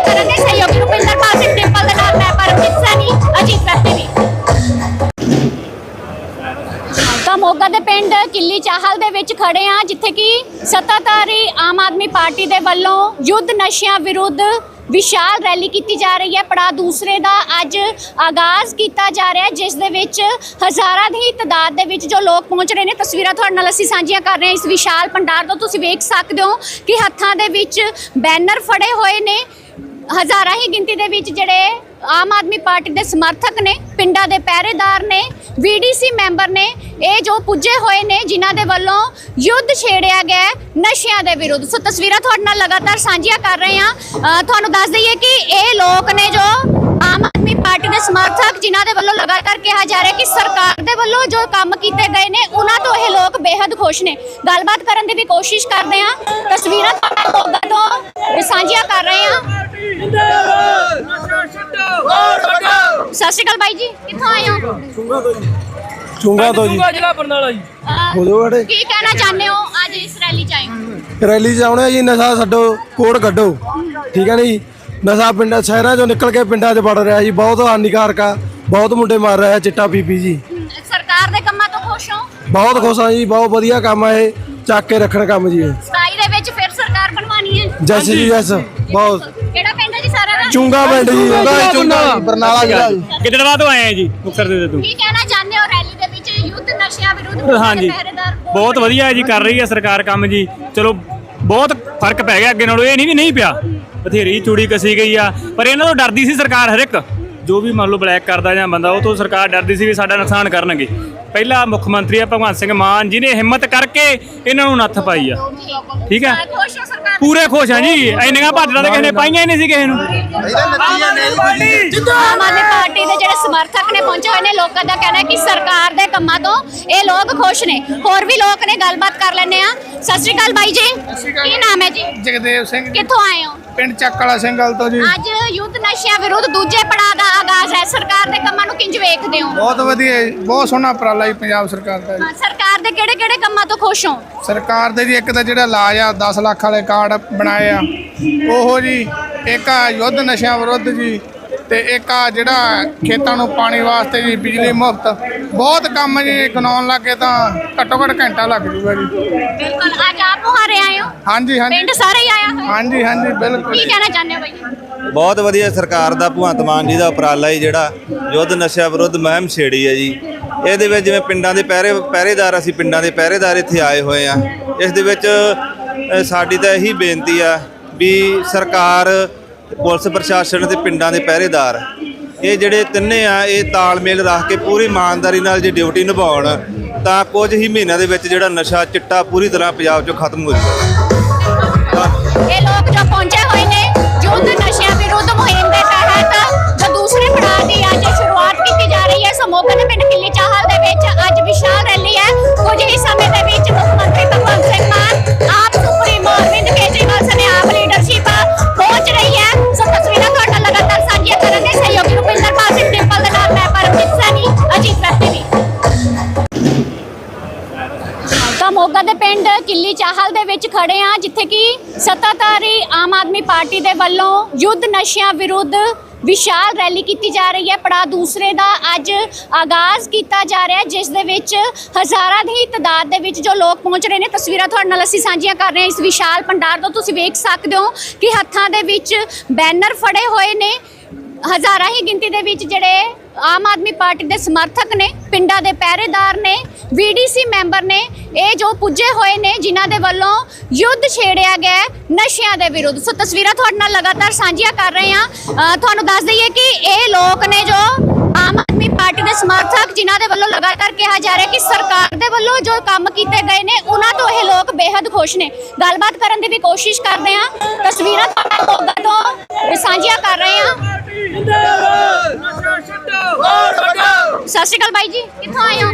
ਲਗਾਤਾਰ ਸਹਿਯੋਗੀ ਰੁਪਿੰਦਰ ਪਾਲ ਸਿੰਘ ਡਿੰਪਲ ਦੇ ਨਾਲ ਮੈਂ ਪਰਮਜੀਤ ਸੈਣੀ ਅਜੀਤ ਪ੍ਰੈਸ ਤਾਂ ਮੋਗਾ ਦੇ ਪਿੰਡ ਕਿੱਲੀ ਚਾਹਲ ਦੇ ਵਿੱਚ ਖੜੇ ਆ ਜਿੱਥੇ ਕਿ ਸੱਤਾਧਾਰੀ ਆਮ ਆਦਮੀ ਪਾਰਟੀ ਦੇ ਵੱਲੋਂ ਯੁੱਧ ਨਸ਼ਿਆਂ ਵਿਰੁੱਧ ਵਿਸ਼ਾਲ ਰੈਲੀ ਕੀਤੀ ਜਾ ਰਹੀ ਹੈ। ਪੜਾ ਦੂਸਰੇ ਦਾ ਅੱਜ ਆਗਾਜ਼ ਕੀਤਾ ਜਾ ਰਿਹਾ ਹੈ ਜਿਸ ਦੇ ਵਿੱਚ ਹਜ਼ਾਰਾਂ ਦੀ ਤਾਦਾਦ ਦੇ ਵਿੱਚ ਜੋ ਲੋਕ ਪਹੁੰਚ ਰਹੇ ਨੇ, ਤਸਵੀਰਾਂ ਤੁਹਾਡੇ ਨਾਲ ਅਸੀਂ ਸਾਂਝੀਆਂ ਕਰ ਰਹੇ ਹਾਂ। ਇਸ ਵਿਸ਼ਾਲ ਪੰਡਾਰ ਤੋਂ ਤੁਸੀਂ ਵੇਖ ਸਕਦੇ ਹੋ ਕਿ ਹੱਥਾਂ ਦੇ ਵਿੱਚ ਬੈਨਰ ਫੜੇ ਹੋਏ ਨੇ। ਹਜ਼ਾਰਾਂ ਹੀ ਗਿਣਤੀ ਦੇ ਵਿੱਚ ਜਿਹੜੇ ਆਮ ਆਦਮੀ ਪਾਰਟੀ ਦੇ ਸਮਰਥਕ ਨੇ, ਪਿੰਡਾਂ ਦੇ ਪਹਿਰੇਦਾਰ ਨੇ ਵੀਡੀਸੀ ਮੈਂਬਰ ਨੇ, ਇਹ ਜੋ ਪੁੱਜੇ ਹੋਏ ਨੇ, ਜਿਨ੍ਹਾਂ ਦੇ ਵੱਲੋਂ ਯੁੱਧ ਛੇੜਿਆ ਗਿਆ ਨਸ਼ਿਆਂ ਦੇ ਵਿਰੁੱਧ। ਸੋ ਤਸਵੀਰਾਂ ਤੁਹਾਡੇ ਨਾਲ ਲਗਾਤਾਰ ਸਾਂਝੀਆਂ ਕਰ ਰਹੇ ਹਾਂ। ਤੁਹਾਨੂੰ ਦੱਸ ਦਈਏ ਕਿ ਇਹ ਲੋਕ ਨੇ ਜੋ ਆਮ ਆਦਮੀ ਪਾਰਟੀ ਦੇ ਸਮਰਥਕ ਜਿਨ੍ਹਾਂ ਦੇ ਵੱਲੋਂ ਲਗਾਤਾਰ ਕਿਹਾ ਜਾ ਰਿਹਾ ਕਿ ਸਰਕਾਰ ਦੇ ਵੱਲੋਂ ਜੋ ਕੰਮ ਕੀਤੇ ਗਏ ਨੇ ਉਹਨਾਂ ਤੋਂ ਇਹ ਲੋਕ ਬੇहद ਖੁਸ਼ ਨੇ। ਗੱਲਬਾਤ ਕਰਨ ਦੀ ਵੀ ਕੋਸ਼ਿਸ਼ ਕਰਦੇ ਹਾਂ। ਤਸਵੀਰਾਂ ਤੁਹਾਡੇ ਮੋਗਾ ਤੋਂ ਸਾਂਝੀਆਂ ਕਰ ਰਹੇ ਹਾਂ। ਸਤਿ ਸ਼੍ਰੀ ਅਕਾਲ ਬਾਈ ਜੀ ਕਿੱਥੋਂ ਆਏ ਹੋ? ਚੁੰਗਾ ਤੋਂ ਜੀ। ਜ਼ਿਲ੍ਹਾ ਬਰਨਾਲਾ ਜੀ। ਹੋ ਜਾਓ ਬੜੇ ਕੀ ਕਹਿਣਾ ਚਾਹੁੰਦੇ ਹੋ? ਅੱਜ ਇਸ ਰੈਲੀ ਚ ਆਏ ਰੈਲੀ 'ਚ ਆਉਣੇ ਆ ਜੀ ਨਸ਼ਾ ਛੱਡੋ ਕੋੜ ਕੱਢੋ। ਠੀਕ ਹੈ ਨੀ? ਜੀ ਨਸ਼ਾ ਪਿੰਡਾਂ ਸ਼ਹਿਰਾਂ 'ਚੋਂ ਨਿਕਲ ਕੇ ਪਿੰਡਾਂ 'ਚ ਵੜ ਰਿਹਾ ਜੀ ਬਹੁਤ ਹਾਨੀਕਾਰਕ ਆ ਬਹੁਤ ਮੁੰਡੇ ਮਰ ਰਹੇ ਚਿੱਟਾ ਪੀ ਪੀ ਜੀ। ਸਰਕਾਰ ਦੇ ਕੰਮਾਂ ਤੋਂ ਖੁਸ਼ ਹੋ? ਬਹੁਤ ਖੁਸ਼ ਆ ਜੀ ਬਹੁਤ ਵਧੀਆ ਕੰਮ ਆ ਇਹ ਚੱਕ ਕੇ ਰੱਖਣ ਕੰਮ ਜੀ ਇਹ। 27 ਦੇ ਵਿੱਚ ਫਿਰ ਸਰਕਾਰ ਬਣਵਾਣੀ ਹੈ? ਜੈਸ ਜੀ ਜੈਸ ਬਹੁਤ। ਕਿਹੜਾ ਪਿੰਡ ਹੈ ਜੀ ਸਾਰਾ ਦਾ? ਚੁੰਗਾ ਪਿੰਡ ਜੀ ਉਹਦਾ ਚੁੰਗਾ ਬਰਨਾਲਾ ਜ਼ਿਲ੍ਹਾ ਜੀ। ਕਿੱਦੜਵਾ ਤੋਂ ਆਏ ਆ ਜੀ ਮੁਕਤਸਰ ਦੇ ਤੂੰ? ਕੀ ਕਹਿਣਾ ਚਾਹੁੰਦੇ ਹੋ ਰੈਲੀ ਦੇ ਵਿੱਚ? ਯੁੱਧ ਨਸ਼ਿਆਂ ਵਿਰੁੱਧ ਹਾਂਜੀ। ਬਹੁਤ ਵਧੀਆ ਜੀ ਕਰ ਰਹੀ ਹੈ ਸਰਕਾਰ ਕੰਮ ਜੀ। ਚਲੋ ਬਹੁਤ ਫ਼ਰਕ ਪੈ ਗਿਆ ਅੱਗੇ ਨਾਲੋਂ ਇਹ ਨਹੀਂ ਵੀ ਨਹੀਂ ਪਿਆ। ਬਥੇਰੀ ਚੂੜੀ ਕਸੀ ਗਈ ਆ। ਪਰ ਇਹਨਾਂ ਤੋਂ ਡਰਦੀ ਸੀ ਸਰਕਾਰ ਹਰ ਇੱਕ ਜੋ ਵੀ ਮੰਨ ਲਓ ਬਲੈਕ ਕਰਦਾ ਜਾਂ ਬੰਦਾ ਉਹ ਤੋਂ ਸਰਕਾਰ ਡਰਦੀ ਸੀ ਵੀ ਸਾਡਾ ਨੁਕਸਾਨ ਕਰਨਗੇ। ਪਹਿਲਾ ਮੁੱਖ ਮੰਤਰੀ ਆ ਭਗਵੰਤ ਸਿੰਘ ਮਾਨ ਜਿਨੇ ਹਿੰਮਤ ਕਰਕੇ ਇਹਨਾਂ ਨੂੰ ਨੱਥ ਪਾਈ ਆ। ਠੀਕ ਹੈ ਪੂਰੇ ਖੁਸ਼ ਆ ਜੀ। ਇੰਨੀਆਂ ਭਾਜੜਾਂ ਤਾਂ ਕਿਸੇ ਨੇ ਪਾਈਆਂ ਹੀ ਨਹੀਂ ਸੀ ਕਿਸੇ ਨੂੰ। ਆਮ ਆਦਮੀ ਪਾਰਟੀ ਦੇ ਜਿਹੜੇ ਸਮਰਥਕ ਨੇ ਪਹੁੰਚੇ ਹੋਏ ਨੇ ਲੋਕਾਂ ਦਾ ਕਹਿਣਾ ਹੈ ਕਿ ਸਰਕਾਰ ਦੇ ਕੰਮਾਂ ਤੋਂ ਇਹ ਲੋਕ ਖੁਸ਼ ਨੇ। ਹੋਰ ਵੀ ਲੋਕ ਨੇ ਗੱਲਬਾਤ ਕਰ ਲੈਣੇ ਆ ਸਤਿ ਸ਼੍ਰੀ ਅਕਾਲ ਬਾਈ ਜੀ। ਕੀ ਨਾਮ ਹੈ ਜੀ? ਜਗਦੇਵ ਸਿੰਘ ਕਿੱਥੋਂ ਆਏ ਹੋ? ਪਿੰਡ ਚੱਕ ਵਾਲਾ ਸਿੰਘਲ ਤੋਂ ਜੀ। ਅੱਜ ਯੁੱਧ ਨਸ਼ਿਆਂ ਵਿਰੁੱਧ ਦੂਜੇ ਪੜਾਅ ਦਾ ਆਗਾਜ਼ ਹੈ। ਸਰਕਾਰ ਦੇ ਕੰਮਾਂ ਨੂੰ ਕਿੰਜ ਵੇਖਦੇ ਹੋ? ਬਹੁਤ ਵਧੀਆ ਜੀ, ਬਹੁਤ ਸੋਹਣਾ ਉਪਰਾਲਾ ਜੀ ਪੰਜਾਬ ਸਰਕਾਰ ਦਾ ਜੀ। ਹਾਂ, ਸਰਕਾਰ ਦੇ ਕਿਹੜੇ ਕਿਹੜੇ ਕੰਮਾਂ ਤੋਂ ਖੁਸ਼ ਹੋ? ਸਰਕਾਰ ਦੇ ਜੀ ਇੱਕ ਤਾਂ ਜਿਹੜਾ ਇਲਾਜ ਆ 10 ਲੱਖ ਵਾਲੇ ਕਾਰਡ ਬਣਾਏ ਆ ਉਹੋ ਜੀ ਇੱਕ ਆ ਯੁੱਧ ਨਸ਼ਿਆਂ ਵਿਰੁੱਧ ਜੀ ਤੇ ਇੱਕ ਆ ਜਿਹੜਾ ਖੇਤਾਂ ਨੂੰ ਪਾਣੀ ਵਾਸਤੇ ਜੀ ਬਿਜਲੀ ਮੁਫਤ ਬਹੁਤ ਕੰਮ ਜੀ ਗਣਾਉਣ ਲੱਗੇ ਤਾਂ ਘੱਟੋ ਘੱਟ ਘੰਟਾ ਲੱਗ ਜੂਗਾ ਜੀ। ਬਿਲਕੁਲ ਅੱਜ ਆਪ ਮੁਹਾਰੇ ਆਏ ਹੋ? ਹਾਂਜੀ ਹਾਂਜੀ। ਪਿੰਡ ਸਾਰੇ ਹੀ ਆਇਆ ਹੋਇਆ? ਹਾਂਜੀ ਹਾਂਜੀ ਬਿਲਕੁਲ। ਕੀ ਕਹਿਣਾ ਚਾਹੁੰਦੇ ਹੋ ਬਾਈ? ਬਹੁਤ ਵਧੀਆ ਸਰਕਾਰ ਦਾ ਭਗਵੰਤ ਮਾਨ ਜੀ ਦਾ ਉਪਰਾਲਾ ਹੀ ਜਿਹੜਾ ਯੁੱਧ ਨਸ਼ਾ ਵਿਰੁੱਧ ਮੁਹਿੰਮ ਛੇੜੀ ਹੈ ਜੀ। ਇਹਦੇ ਵਿੱਚ ਜਿਵੇਂ ਪਿੰਡਾਂ ਦੇ ਪਹਿਰੇ ਪਹਿਰੇਦਾਰ ਅਸੀਂ ਪਿੰਡਾਂ ਦੇ ਪਹਿਰੇਦਾਰ ਇੱਥੇ ਆਏ ਹੋਏ ਆ ਇਸ ਦੇ ਵਿੱਚ ਸਾਡੀ ਤਾਂ ਇਹੀ ਬੇਨਤੀ ਆ ਵੀ ਸਰਕਾਰ ਪੁਲਿਸ ਪ੍ਰਸ਼ਾਸਨ ਤੇ ਪਿੰਡਾਂ ਦੇ ਪਹਿਰੇਦਾਰ, ਇਹ ਜਿਹੜੇ ਤਿੰਨੇ ਆ, ਇਹ ਤਾਲਮੇਲ ਰੱਖ ਕੇ ਪੂਰੀ ਇਮਾਨਦਾਰੀ ਨਾਲ ਜੇ ਡਿਊਟੀ ਨਿਭਾਉਣ, ਤਾਂ ਕੁਝ ਹੀ ਮਹੀਨਿਆਂ ਦੇ ਵਿੱਚ ਜਿਹੜਾ ਨਸ਼ਾ ਚਿੱਟਾ ਪੂਰੀ ਤਰ੍ਹਾਂ ਪੰਜਾਬ 'ਚੋਂ ਖਤਮ ਹੋ ਜਾਊਗਾ। ਇਹ ਲੋਕ ਜੋ ਪਹੁੰਚੇ ਹੋਏ ਨੇ ਯੁੱਧ ਨਸ਼ਿਆਂ ਵਿਰੁੱਧ ਮੁਹਿੰਮ ਦੇ ਤਹਿਤ ਜੋ ਦੂਸਰੇ ਪੜਾਅ ਦੀ ਅੱਜ ਸ਼ੁਰੂਆਤ ਕੀਤੀ ਜਾ ਰਹੀ ਹੈ ਸਮੋਗਾ ਪਿੰਡ ਕਿੱਲੀ ਚਾਹਲ ਲਗਾਤਾਰ ਸਾਂਝੀਆਂ ਕਰਾਂਗੇ? ਸਹਿਯੋਗੀ ਰੁਪਿੰਦਰ ਪਾਲ ਸਿੰਘ ਡਿੰਪਲ ਦੇ ਨਾਲ ਮੈਂ ਪਰਮਜੀਤ ਸੈਣੀ, ਅਜੀਤ ਪ੍ਰੈਸ ਟੀਵੀ ਤਾਂ ਮੋਗਾ ਦੇ ਪਿੰਡ ਕਿੱਲੀ ਚਾਹਲ ਦੇ ਵਿੱਚ ਖੜੇ ਆ ਜਿੱਥੇ ਕਿ ਸੱਤਾਧਾਰੀ ਆਮ ਆਦਮੀ ਪਾਰਟੀ ਦੇ ਵੱਲੋਂ ਯੁੱਧ ਨਸ਼ਿਆਂ ਵਿਰੁੱਧ ਵਿਸ਼ਾਲ ਰੈਲੀ ਕੀਤੀ ਜਾ ਰਹੀ ਹੈ। ਪੜਾ ਦੂਸਰੇ ਦਾ ਅੱਜ ਆਗਾਜ਼ ਕੀਤਾ ਜਾ ਰਿਹਾ ਹੈ, ਜਿਸ ਦੇ ਵਿੱਚ ਹਜ਼ਾਰਾਂ ਦੀ ਤਾਦਾਦ ਦੇ ਵਿੱਚ ਜੋ ਲੋਕ ਪਹੁੰਚ ਰਹੇ ਨੇ, ਤਸਵੀਰਾਂ ਤੁਹਾਡੇ ਨਾਲ ਅਸੀਂ ਸਾਂਝੀਆਂ ਕਰ ਰਹੇ ਹਾਂ। ਇਸ ਵਿਸ਼ਾਲ ਪੰਡਾਰ ਤੋਂ ਤੁਸੀਂ ਵੇਖ ਸਕਦੇ ਹੋ ਕਿ ਹੱਥਾਂ ਦੇ ਵਿੱਚ ਬੈਨਰ ਫੜੇ ਹੋਏ ਨੇ। ਹਜ਼ਾਰਾਂ ਹੀ ਗਿਣਤੀ ਦੇ ਵਿੱਚ ਜਿਹੜੇ ਆਮ ਆਦਮੀ ਪਾਰਟੀ ਦੇ ਸਮਰਥਕ ਨੇ, ਪਿੰਡਾਂ ਦੇ ਪਹਿਰੇਦਾਰ ਨੇ ਵੀਡੀਸੀ ਮੈਂਬਰ ਨੇ, ਇਹ ਜੋ ਪੁੱਜੇ ਹੋਏ ਨੇ, ਜਿਨ੍ਹਾਂ ਦੇ ਵੱਲੋਂ ਯੁੱਧ ਛੇੜਿਆ ਗਿਆ ਨਸ਼ਿਆਂ ਦੇ ਵਿਰੁੱਧ। ਸੋ ਤਸਵੀਰਾਂ ਤੁਹਾਡੇ ਨਾਲ ਲਗਾਤਾਰ ਸਾਂਝੀਆਂ ਕਰ ਰਹੇ ਹਾਂ। ਤੁਹਾਨੂੰ ਦੱਸ ਦਈਏ ਕਿ ਇਹ ਲੋਕ ਨੇ ਜੋ ਆਮ ਆਦਮੀ ਪਾਰਟੀ ਦੇ ਸਮਰਥਕ ਜਿਨ੍ਹਾਂ ਦੇ ਵੱਲੋਂ ਲਗਾਤਾਰ ਕਿਹਾ ਜਾ ਰਿਹਾ ਕਿ ਸਰਕਾਰ ਦੇ ਵੱਲੋਂ ਜੋ ਕੰਮ ਕੀਤੇ ਗਏ ਨੇ ਉਹਨਾਂ ਤੋਂ ਇਹ ਲੋਕ ਬੇहद ਖੁਸ਼ ਨੇ। ਗੱਲਬਾਤ ਕਰਨ ਦੀ ਵੀ ਕੋਸ਼ਿਸ਼ ਕਰਦੇ ਆ ਤਸਵੀਰਾਂ ਤੁਹਾਡੇ ਮੋਗਾ ਤੋਂ ਸਾਂਝੀਆਂ ਕਰ ਰਹੇ ਆ ਸਤਿ ਸ਼੍ਰੀ ਅਕਾਲ ਬਾਈ ਜੀ ਕਿੱਥੋਂ ਆਏ ਹੋ?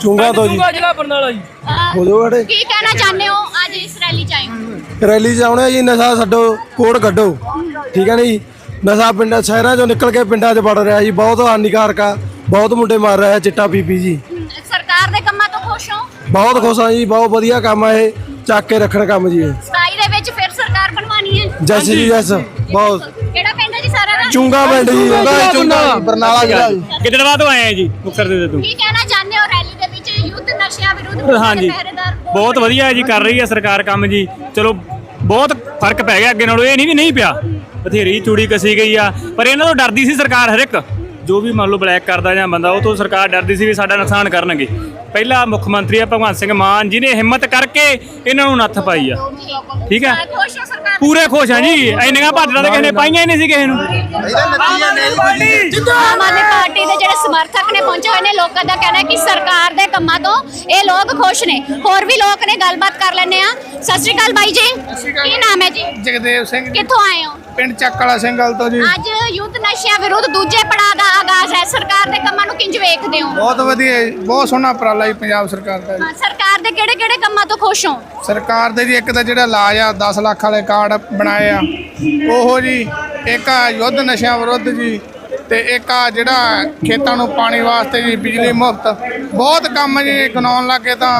ਚੁੰਗਾ ਤੋਂ ਜੀ। ਜ਼ਿਲ੍ਹਾ ਬਰਨਾਲਾ ਜੀ। ਅਹ, ਹੋ ਜਾਓ ਬੜੇ ਕੀ ਕਹਿਣਾ ਚਾਹੁੰਦੇ ਹੋ ਅੱਜ ਇਸ ਰੈਲੀ ਚ ਆਏ ਹੋ? ਰੈਲੀ 'ਚ ਆਉਣੇ ਆ ਜੀ ਨਸ਼ਾ ਛੱਡੋ ਕੋੜ ਕੱਢੋ। ਠੀਕ ਹੈ ਨਾ ਜੀ? ਨਸ਼ਾ ਪਿੰਡਾਂ ਸ਼ਹਿਰਾਂ 'ਚੋਂ ਨਿਕਲ ਕੇ ਪਿੰਡਾਂ 'ਚ ਵੜ ਰਿਹਾ ਜੀ ਬਹੁਤ ਹਾਨੀਕਾਰਕ ਆ ਬਹੁਤ ਮੁੰਡੇ ਮਾਰ ਰਹੇ ਚਿੱਟਾ ਪੀ ਪੀ ਜੀ। ਸਰਕਾਰ ਦੇ ਕੰਮਾਂ ਤੋਂ ਖੁਸ਼ ਹੋ? ਬਹੁਤ ਖੁਸ਼ ਆ ਜੀ ਬਹੁਤ ਵਧੀਆ ਕੰਮ ਆ ਇਹ ਚੱਕ ਕੇ ਰੱਖਣ ਕੰਮ ਜੀ ਇਹ। ਸਤਾਈ ਦੇ ਵਿੱਚ ਫਿਰ ਸਰਕਾਰ ਬਣਵਾਣੀ ਹੈ? ਜੈਸ ਜੀ ਜੈਸ ਬਹੁਤ। ਕਿਹੜਾ ਪਿੰਡ ਹੈ ਜੀ ਸਾਰਾ ਦਾ? ਚੁੰਗਾ ਪਿੰਡ ਜੀ ਚੁੰਗਾ ਚੁੰਗਾ ਬਰਨਾਲਾ ਜ਼ਿਲ੍ਹਾ ਜੀ। ਕਿਤੇ ਬਾਅਦ ਆਏ ਆ ਜੀ ਮੁਕਤਸਰ ਦੇ ਤੂੰ? ਕੀ ਕਹਿਣਾ ਚਾਹੁੰਦੇ ਹੋ ਰੈਲੀ ਦੇ ਵਿੱਚ? ਯੁੱਧ ਨਸ਼ਿਆਂ ਵਿਰੁੱਧ ਹਾਂਜੀ। ਪਹਿਰੇਦਾਰ ਬਹੁਤ ਵਧੀਆ ਜੀ ਕਰ ਰਹੀ ਹੈ ਸਰਕਾਰ ਕੰਮ ਜੀ। ਚਲੋ ਬਹੁਤ ਫ਼ਰਕ ਪੈ ਗਿਆ ਅੱਗੇ ਨਾਲੋਂ ਇਹ ਨਹੀਂ ਵੀ ਨਹੀਂ ਪਿਆ। ਬਥੇਰੀ ਚੂੜੀ ਕਸੀ ਗਈ ਆ ਪਰ ਇਹਨਾਂ ਤੋਂ ਡਰਦੀ ਸੀ ਸਰਕਾਰ ਹਰ ਇੱਕ ਜੋ ਵੀ ਮੰਨ ਲਓ ਬਲੈਕ ਕਰਦਾ ਜਾਂ ਬੰਦਾ ਉਹ ਤੋਂ ਸਰਕਾਰ ਡਰਦੀ ਸੀ ਵੀ ਸਾਡਾ ਨੁਕਸਾਨ ਕਰਨਗੇ। ਪਹਿਲਾ ਮੁੱਖ ਮੰਤਰੀ ਆ ਭਗਵੰਤ ਸਿੰਘ ਮਾਨ ਜਿਹਨੇ ਹਿੰਮਤ ਕਰਕੇ ਇਹਨਾਂ ਨੂੰ ਨੱਥ ਪਾਈ ਆ। ਠੀਕ ਹੈ ਖੁਸ਼ ਹੋ ਸਰਕਾਰ ਪੂਰੇ ਖੁਸ਼ ਆ ਜੀ। ਇੰਨੀਆਂ ਭਾਜੜਾਂ ਤਾਂ ਕਿਸੇ ਨੇ ਪਾਈਆਂ ਹੀ ਨਹੀਂ ਸੀ ਕਿਸੇ ਨੂੰ। ਆਮ ਆਦਮੀ ਪਾਰਟੀ। ਦੇ ਜਿਹੜੇ ਸਮਰਥਕ ਨੇ ਪਹੁੰਚੇ ਹੋਏ ਨੇ ਲੋਕਾਂ ਦਾ ਕਹਿਣਾ ਹੈ ਕਿ ਸਰਕਾਰ ਦੇ ਕੰਮਾਂ ਤੋਂ ਇਹ ਲੋਕ ਖੁਸ਼ ਨੇ। ਹੋਰ ਵੀ ਲੋਕ ਨੇ ਗੱਲਬਾਤ ਕਰ ਲੈਣੇ ਆ ਸਤਿ ਸ਼੍ਰੀ ਅਕਾਲ ਬਾਈ ਜੀ। ਕੀ ਨਾਮ ਹੈ ਜੀ? ਜਗਦੇਵ ਸਿੰਘ। ਕਿੱਥੋਂ ਆਏ ਹੋ? ਪਿੰਡ ਚੱਕ ਵਾਲਾ ਸਿੰਘਲ ਤੋਂ ਜੀ। ਅੱਜ ਯੁੱਧ ਨਸ਼ਿਆਂ ਵਿਰੁੱਧ ਦੂਜੇ ਪੜਾਅ ਦਾ ਆਗਾਜ਼ ਹੈ? ਸਰਕਾਰ ਦੇ ਕੰਮਾਂ ਨੂੰ ਕਿੰਜ ਵੇਖਦੇ ਹੋ? ਬਹੁਤ ਵਧੀਆ ਜੀ, ਬਹੁਤ ਸੋਹਣਾ ਉਪਰਾਲਾ ਜੀ ਪੰਜਾਬ ਸਰਕਾਰ ਦਾ ਜੀ। ਹਾਂ, ਸਰਕਾਰ ਦੇ ਕਿਹੜੇ ਕਿਹੜੇ ਕੰਮਾਂ ਤੋਂ ਖੁਸ਼ ਹੋ? ਸਰਕਾਰ ਦੇ ਜੀ ਇੱਕ ਤਾਂ ਜਿਹੜਾ ਇਲਾਜ ਆ 10 ਲੱਖ ਵਾਲੇ ਕਾਰਡ ਬਣਾਏ ਆ ਉਹੋ ਜੀ ਇੱਕ ਆ ਯੁੱਧ ਨਸ਼ਿਆਂ ਵਿਰੁੱਧ ਜੀ ਤੇ ਇੱਕ ਆ ਜਿਹੜਾ ਖੇਤਾਂ ਨੂੰ ਪਾਣੀ ਵਾਸਤੇ ਜੀ ਬਿਜਲੀ ਮੁਫਤ। ਬਹੁਤ ਕੰਮ ਜੀ ਗਨਾਉਣ ਲੱਗੇ ਤਾਂ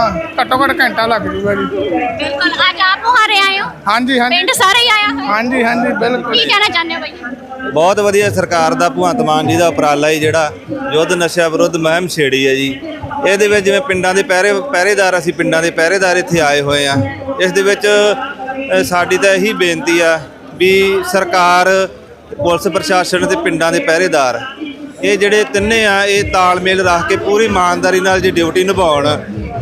ਘੱਟੋ ਘੱਟ ਘੰਟਾ ਲੱਗ ਜੂਗਾ ਜੀ। ਬਿਲਕੁਲ ਅੱਜ ਆਪ ਮੁਹਾਰੇ ਆਏ ਹੋ? ਹਾਂਜੀ ਹਾਂਜੀ। ਪਿੰਡ ਸਾਰੇ ਹੀ ਆਇਆ ਹੋਇਆ ਹਾਂਜੀ ਹਾਂਜੀ ਬਿਲਕੁਲ। ਕੀ ਕਹਿਣਾ ਚਾਹੁੰਦੇ ਹੋ ਬਾਈ? ਬਹੁਤ ਵਧੀਆ ਸਰਕਾਰ ਦਾ ਭਗਵੰਤ ਮਾਨ ਜੀ ਦਾ ਉਪਰਾਲਾ ਹੈ ਜਿਹੜਾ। ਯੁੱਧ ਨਸ਼ਾ ਵਿਰੁੱਧ ਮੁਹਿੰਮ ਛੇੜੀ ਹੈ ਜੀ। ਇਹਦੇ ਵਿੱਚ ਜਿਵੇਂ ਪਿੰਡਾਂ ਦੇ ਪਹਿਰੇ ਪਹਿਰੇਦਾਰ ਅਸੀਂ ਪਿੰਡਾਂ ਦੇ ਪਹਿਰੇਦਾਰ ਇੱਥੇ ਆਏ ਹੋਏ ਆ ਇਸ ਦੇ ਵਿੱਚ ਅ, ਸਾਡੀ ਤਾਂ ਇਹੀ ਬੇਨਤੀ ਆ ਵੀ ਸਰਕਾਰ ਪੁਲਿਸ ਪ੍ਰਸ਼ਾਸਨ ਤੇ ਪਿੰਡਾਂ ਦੇ ਪਹਿਰੇਦਾਰ। ਇਹ ਜਿਹੜੇ ਤਿੰਨੇ ਆ, ਇਹ ਤਾਲਮੇਲ ਰੱਖ ਕੇ ਪੂਰੀ ਇਮਾਨਦਾਰੀ ਨਾਲ ਜੇ ਡਿਊਟੀ ਨਿਭਾਉਣ,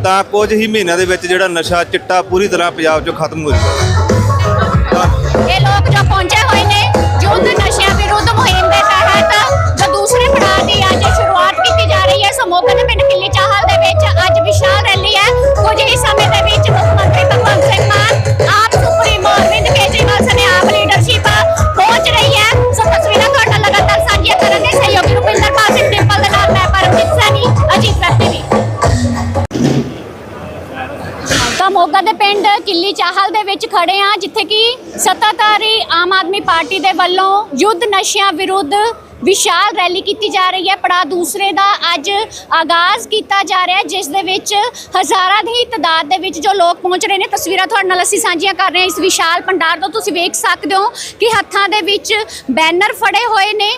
ਤਾਂ ਕੁਝ ਹੀ ਮਹੀਨਿਆਂ ਦੇ ਵਿੱਚ ਜਿਹੜਾ ਨਸ਼ਾ ਚਿੱਟਾ ਪੂਰੀ ਤਰ੍ਹਾਂ ਪੰਜਾਬ 'ਚੋਂ ਖਤਮ ਹੋ ਜਾਊਗਾ। ਇਹ ਲੋਕ ਜੋ ਪਹੁੰਚੇ ਹੋਏ ਨੇ ਯੁੱਧ ਨਸ਼ਿਆਂ ਵਿਰੁੱਧ ਮੁਹਿੰਮ ਦੇ ਤਹਿਤ ਜੋ ਦੂਸਰੇ ਪੜਾਅ ਦੀ ਅੱਜ ਸ਼ੁਰੂਆਤ ਕੀਤੀ ਜਾ ਰਹੀ ਹੈ ਸਮੋਗਾ ਪਿੰਡ ਕਿੱਲੀ ਚਾਹਲ ਦੇ ਵਿੱਚ ਅੱਜ ਵਿਸ਼ਾਲ ਰੈਲੀ ਹੈ। ਕੁਝ ਹੀ ਸਮੇਂ ਦੇ ਵਿੱਚ ਮੁੱਖ ਮੰਤਰੀ ਭਗਵੰਤ ਸਿੰਘ ਮਾਨ ਆਪ ਸਾਂਝੀਆਂ ਸਹਿਯੋਗੀ ਰੁਪਿੰਦਰ ਪਾਲ ਡਿੰਪਲ ਦੇ ਨਾਲ ਮੈਂ ਪਰਮਜੀਤ ਸੈਣੀ ਅਜੀਤ ਪ੍ਰੈਸ ਤਾਂ ਮੋਗਾ ਦੇ ਪਿੰਡ ਕਿੱਲੀ ਚਾਹਲ ਦੇ ਵਿੱਚ ਖੜੇ ਆ ਜਿੱਥੇ ਕਿ ਸੱਤਾਧਾਰੀ ਆਮ ਆਦਮੀ ਪਾਰਟੀ ਦੇ ਵੱਲੋਂ ਯੁੱਧ ਨਸ਼ਿਆਂ ਵਿਰੁੱਧ ਵਿਸ਼ਾਲ ਰੈਲੀ ਕੀਤੀ ਜਾ ਰਹੀ ਹੈ। ਪੜਾ ਦੂਸਰੇ ਦਾ ਅੱਜ ਆਗਾਜ਼ ਕੀਤਾ ਜਾ ਰਿਹਾ ਜਿਸ ਦੇ ਵਿੱਚ ਹਜ਼ਾਰਾਂ ਦੀ ਤਾਦਾਦ ਦੇ ਵਿੱਚ ਜੋ ਲੋਕ ਪਹੁੰਚ ਰਹੇ ਨੇ, ਤਸਵੀਰਾਂ ਤੁਹਾਡੇ ਨਾਲ ਅਸੀਂ ਸਾਂਝੀਆਂ ਕਰ ਰਹੇ ਹਾਂ। ਇਸ ਵਿਸ਼ਾਲ ਪੰਡਾਰ ਤੋਂ ਤੁਸੀਂ ਵੇਖ ਸਕਦੇ ਹੋ ਕਿ ਹੱਥਾਂ ਦੇ ਵਿੱਚ ਬੈਨਰ ਫੜੇ ਹੋਏ ਨੇ।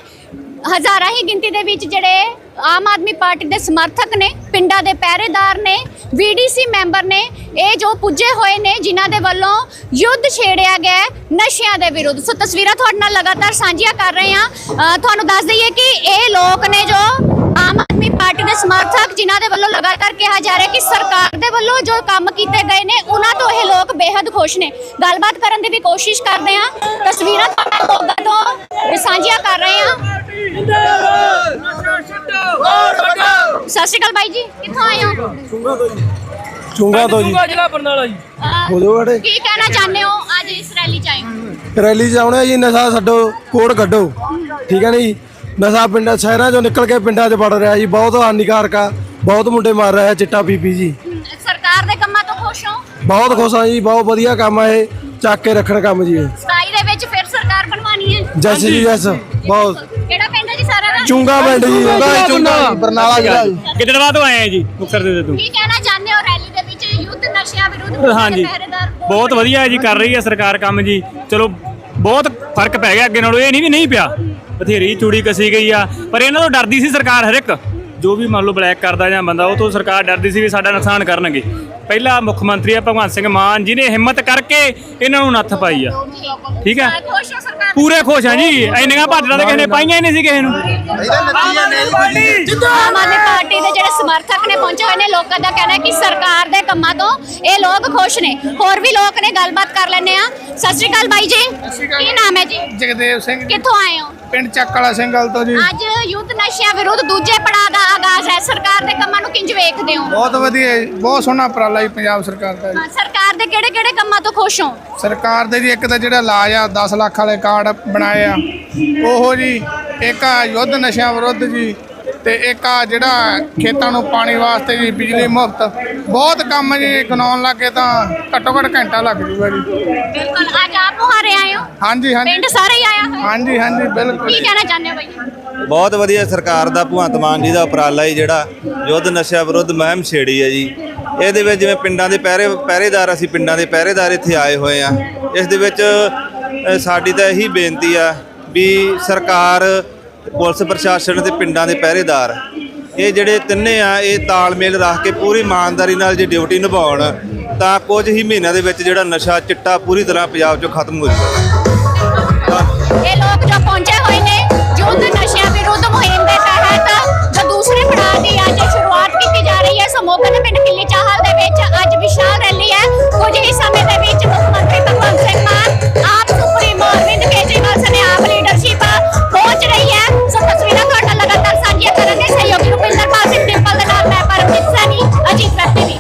ਹਜ਼ਾਰਾਂ ਹੀ ਗਿਣਤੀ ਦੇ ਵਿੱਚ ਜਿਹੜੇ ਆਮ ਆਦਮੀ ਪਾਰਟੀ ਦੇ ਸਮਰਥਕ ਨੇ, ਪਿੰਡਾਂ ਦੇ ਪਹਿਰੇਦਾਰ ਨੇ ਵੀਡੀਸੀ ਮੈਂਬਰ ਨੇ, ਇਹ ਜੋ ਪੁੱਜੇ ਹੋਏ ਨੇ, ਜਿਨ੍ਹਾਂ ਦੇ ਵੱਲੋਂ ਯੁੱਧ ਛੇੜਿਆ ਗਿਆ ਨਸ਼ਿਆਂ ਦੇ ਵਿਰੁੱਧ। ਸੋ ਤਸਵੀਰਾਂ ਤੁਹਾਡੇ ਨਾਲ ਲਗਾਤਾਰ ਸਾਂਝੀਆਂ ਕਰ ਰਹੇ ਹਾਂ। ਤੁਹਾਨੂੰ ਦੱਸ ਦਈਏ ਕਿ ਇਹ ਲੋਕ ਨੇ ਜੋ ਆਮ ਆਦਮੀ ਪਾਰਟੀ ਦੇ ਸਮਰਥਕ, ਜਿਨ੍ਹਾਂ ਦੇ ਵੱਲੋਂ ਲਗਾਤਾਰ ਕਿਹਾ ਜਾ ਰਿਹਾ ਕਿ ਸਰਕਾਰ ਦੇ ਵੱਲੋਂ ਜੋ ਕੰਮ ਕੀਤੇ ਗਏ ਨੇ, ਉਹਨਾਂ ਤੋਂ ਇਹ ਲੋਕ ਬੇहद ਖੁਸ਼ ਨੇ। ਗੱਲਬਾਤ ਕਰਨ ਦੀ ਵੀ ਕੋਸ਼ਿਸ਼ ਕਰਦੇ ਹਾਂ। ਤਸਵੀਰਾਂ ਤੁਹਾਡੇ ਮੋਗਾ ਤੋਂ ਸਾਂਝੀਆਂ ਕਰ ਰਹੇ ਹਾਂ। ਸਤਿ ਸ਼੍ਰੀ ਅਕਾਲ ਬਾਈ ਜੀ ਕਿੱਥੋਂ ਆਏ ਹੋ? ਚੁੰਗਾ ਤੋਂ ਜੀ। ਚੁੰਗਾ ਤੋਂ ਜੀ ਜ਼ਿਲ੍ਹਾ ਬਰਨਾਲਾ ਜੀ। ਅਹ, ਜਾਓ ਬੜੇ ਕੀ ਕਹਿਣਾ ਚਾਹੁੰਦੇ ਹੋ ਅੱਜ ਇਸ ਰੈਲੀ ਚ ਆਏ ਹੋ? ਰੈਲੀ 'ਚ ਆਉਣੇ ਜੀ ਨਸ਼ਾ ਛੱਡੋ ਕੋੜ ਕੱਢੋ। ਠੀਕ ਹੈ ਨਾ ਜੀ? ਨਸ਼ਾ ਪਿੰਡਾਂ ਸ਼ਹਿਰਾਂ 'ਚੋਂ ਨਿਕਲ ਕੇ ਪਿੰਡਾਂ 'ਚ ਵੜ ਰਿਹਾ ਜੀ ਬਹੁਤ ਹਾਨੀਕਾਰਕ ਆ। ਬਹੁਤ ਮੁੰਡੇ ਮਾਰ ਰਹੇ ਚਿੱਟਾ ਪੀ ਪੀ ਜੀ। ਸਰਕਾਰ ਦੇ ਕੰਮਾਂ ਤੋਂ ਖੁਸ਼ ਹੋ? ਬਹੁਤ ਖੁਸ਼ ਆ ਜੀ ਬਹੁਤ ਵਧੀਆ ਕੰਮ ਆ ਇਹ ਚੱਕ ਕੇ ਰੱਖਣ ਕੰਮ ਜੀ ਇਹ। ਦੇ ਵਿੱਚ ਫਿਰ ਸਰਕਾਰ ਬਣਵਾਣੀ ਹੈ। ਜੈਸ ਜੀ ਜੈਸ ਬਹੁਤ। ਚੁੰਗਾ ਪਿੰਡ ਜੀ ਚੁੰਗਾ ਚੁੰਗਾ ਬਰਨਾਲਾ ਜ਼ਿਲ੍ਹਾ ਜੀ। ਕਿਤੇ ਬਾਅਦ ਆਏ ਆ ਜੀ ਮੁਕਤਸਰ ਦੇ ਤੂੰ ਕੀ ਕਹਿਣਾ ਚਾਹੁੰਦੇ ਹੋ ਰੈਲੀ ਦੇ ਵਿੱਚ? ਯੁੱਧ ਨਸ਼ਿਆਂ ਵਿਰੁੱਧ ਹਾਂਜੀ। ਬਹੁਤ ਵਧੀਆ ਜੀ ਕਰ ਰਹੀ ਹੈ ਸਰਕਾਰ ਕੰਮ ਜੀ। ਚਲੋ ਬਹੁਤ ਫ਼ਰਕ ਪੈ ਗਿਆ ਅੱਗੇ ਨਾਲੋਂ। ਇਹ ਨਹੀਂ ਵੀ ਨਹੀਂ ਪਿਆ। ਬਥੇਰੀ ਚੂੜੀ ਕਸੀ ਗਈ ਆ। ਪਰ ਇਹਨਾਂ ਤੋਂ ਡਰਦੀ ਸੀ ਸਰਕਾਰ ਹਰ ਇੱਕ। ਜੋ ਵੀ ਮੰਨ ਲਓ ਬਲੈਕ ਕਰਦਾ ਜਾਂ ਬੰਦਾ ਉਹ ਤੋਂ ਸਰਕਾਰ ਡਰਦੀ ਸੀ ਵੀ ਸਾਡਾ ਨੁਕਸਾਨ ਕਰਨਗੇ। ਪਹਿਲਾ ਮੁੱਖ ਮੰਤਰੀ ਆ ਭਗਵੰਤ ਸਿੰਘ ਮਾਨ ਜਿਹਨੇ ਹਿੰਮਤ ਕਰਕੇ ਇਹਨਾਂ ਨੂੰ ਨੱਥ ਪਾਈ ਆ। ਠੀਕ ਹੈ ਖੁਸ਼ ਹੋ ਸਰਕਾਰ ਪੂਰੇ ਖੁਸ਼ ਆ ਜੀ। ਇੰਨੀਆਂ ਭਾਜੜਾਂ ਤਾਂ ਕਿਸੇ ਨੇ ਪਾਈਆਂ ਹੀ ਨਹੀਂ ਸੀ ਕਿਸੇ ਨੂੰ। ਆਮ ਆਦਮੀ ਪਾਰਟੀ ਦੇ ਜਿਹੜੇ ਸਮਰਥਕ ਨੇ ਪਹੁੰਚੇ ਹੋਏ ਨੇ ਲੋਕਾਂ ਦਾ ਕਹਿਣਾ ਹੈ ਕਿ ਸਰਕਾਰ ਦੇ ਕੰਮਾਂ ਤੋਂ ਇਹ ਲੋਕ ਖੁਸ਼ ਨੇ। ਹੋਰ ਵੀ ਲੋਕ ਨੇ ਗੱਲਬਾਤ ਕਰ ਲੈਂਦੇ ਆ ਸਤਿ ਸ਼੍ਰੀ ਅਕਾਲ ਬਾਈ ਜੀ। ਕੀ ਨਾਮ ਹੈ ਜੀ? ਜਗਦੇਵ ਸਿੰਘ। ਜੀ, ਕਿੱਥੋਂ ਆਏ ਹੋ? ਪਿੰਡ ਚੱਕ ਵਾਲਾ ਸਿੰਘਲ ਤੋਂ ਜੀ। ਅੱਜ ਯੁੱਧ ਨਸ਼ਿਆਂ ਵਿਰੁੱਧ ਦੂਜੇ ਪੜਾਅ ਦਾ ਆਗਾਜ਼ ਹੈ। ਸਰਕਾਰ ਦੇ ਕੰਮਾਂ ਨੂੰ ਕਿੰਜ ਵੇਖਦੇ ਹੋ? ਬਹੁਤ ਵਧੀਆ ਜੀ, ਬਹੁਤ ਸੋਹਣਾ ਉਪਰਾਲਾ ਜੀ ਪੰਜਾਬ ਸਰਕਾਰ ਦਾ ਜੀ। ਹਾਂ, ਸਰਕਾਰ ਦੇ ਕਿਹੜੇ ਕਿਹੜੇ ਕੰਮਾਂ ਤੋਂ ਖੁਸ਼ ਹੋ? ਸਰਕਾਰ ਦੇ ਜੀ ਇੱਕ ਤਾਂ ਜਿਹੜਾ ਇਲਾਜ ਆ 10 ਲੱਖ ਵਾਲੇ ਕਾਰਡ ਬਣਾਏ ਆ। ਉਹੋ ਜੀ ਇੱਕ ਆ ਯੁੱਧ ਨਸ਼ਿਆਂ ਵਿਰੁੱਧ ਜੀ ਤੇ ਇੱਕ ਆ ਜਿਹੜਾ ਖੇਤਾਂ ਨੂੰ ਪਾਣੀ ਵਾਸਤੇ ਜੀ ਬਿਜਲੀ ਮੁਫਤ। ਬਹੁਤ ਕੰਮ ਜੀ ਗਨਾਉਣ ਲੱਗੇ ਤਾਂ ਘੱਟੋ ਘੱਟ ਘੰਟਾ ਲੱਗ ਜੂਗਾ ਜੀ। ਬਿਲਕੁਲ ਅੱਜ ਆਪ ਮੁਹਾਰੇ ਆਏ ਹੋ? ਹਾਂਜੀ ਹਾਂਜੀ। ਪਿੰਡ ਸਾਰੇ ਹੀ ਆਇਆ ਹੋਇਆ? ਹਾਂਜੀ ਹਾਂਜੀ ਬਿਲਕੁਲ। ਕੀ ਕਹਿਣਾ ਚਾਹੁੰਦੇ ਹੋ ਬਾਈ? ਬਹੁਤ ਵਧੀਆ ਸਰਕਾਰ ਦਾ ਭਗਵੰਤ ਮਾਨ ਜੀ ਦਾ ਉਪਰਾਲਾ ਹੀ ਜਿਹੜਾ ਯੁੱਧ ਨਸ਼ਾ ਵਿਰੁੱਧ ਮੁਹਿੰਮ ਛੇੜੀ ਹੈ ਜੀ। ਇਹਦੇ ਵਿੱਚ ਜਿਵੇਂ ਪਿੰਡਾਂ ਦੇ ਪਹਿਰੇ ਪਹਿਰੇਦਾਰ ਅਸੀਂ ਪਿੰਡਾਂ ਦੇ ਪਹਿਰੇਦਾਰ ਇੱਥੇ ਆਏ ਹੋਏ ਆ। ਇਸ ਦੇ ਵਿੱਚ ਸਾਡੀ ਤਾਂ ਇਹੀ ਬੇਨਤੀ ਆ ਵੀ ਸਰਕਾਰ, ਪੁਲਿਸ ਪ੍ਰਸ਼ਾਸਨ ਤੇ ਪਿੰਡਾਂ ਦੇ ਪਹਿਰੇਦਾਰ, ਇਹ ਜਿਹੜੇ ਤਿੰਨੇ ਆ, ਇਹ ਤਾਲਮੇਲ ਰੱਖ ਕੇ ਪੂਰੀ ਇਮਾਨਦਾਰੀ ਨਾਲ ਜੇ ਡਿਊਟੀ ਨਿਭਾਉਣ, ਤਾਂ ਕੁਝ ਹੀ ਮਹੀਨਿਆਂ ਦੇ ਵਿੱਚ ਜਿਹੜਾ ਨਸ਼ਾ ਚਿੱਟਾ ਪੂਰੀ ਤਰ੍ਹਾਂ ਪੰਜਾਬ 'ਚੋਂ ਖਤਮ ਹੋ ਜਾਊਗਾ। ਇਹ ਲੋਕ ਜੋ ਪਹੁੰਚੇ ਹੋਏ ਨੇ ਯੁੱਧ ਨਸ਼ਿਆਂ ਵਿਰੁੱਧ ਮੁਹਿੰਮ ਦੇ ਤਹਿਤ ਜੋ ਦੂਸਰੇ ਪੜਾਅ ਦੀ ਅੱਜ ਕੁਝ ਹੀ ਸਮੇਂ ਦੇ ਵਿੱਚ ਮੁੱਖ ਮੰਤਰੀ ਭਗਵੰਤ ਸਿੰਘ ਮਾਨ ਆਪ ਸੁਪਰੀਮੋ ਅਰਵਿੰਦ ਕੇਜਰੀਵਾਲ ਸਨੇ ਆਪ ਲੀਡਰਸ਼ਿਪ ਪਹੁੰਚ ਰਹੀ ਹੈ। ਸੋ ਤਸਵੀਰਾਂ ਤੁਹਾਡੇ ਲਗਾਤਾਰ ਸਾਂਝੀਆਂ ਕਰਾਂਗੇ ਸਹਿਯੋਗੀ ਰੁਪਿੰਦਰਪਾਲ ਸਿੰਘ ਡਿੰਪਲ ਦੇ ਨਾਲ ਮੈਂ ਪਰਮਜੀਤ ਸੈਣੀ, ਅਜੀਤ ਵੈਬ ਟੀਵੀ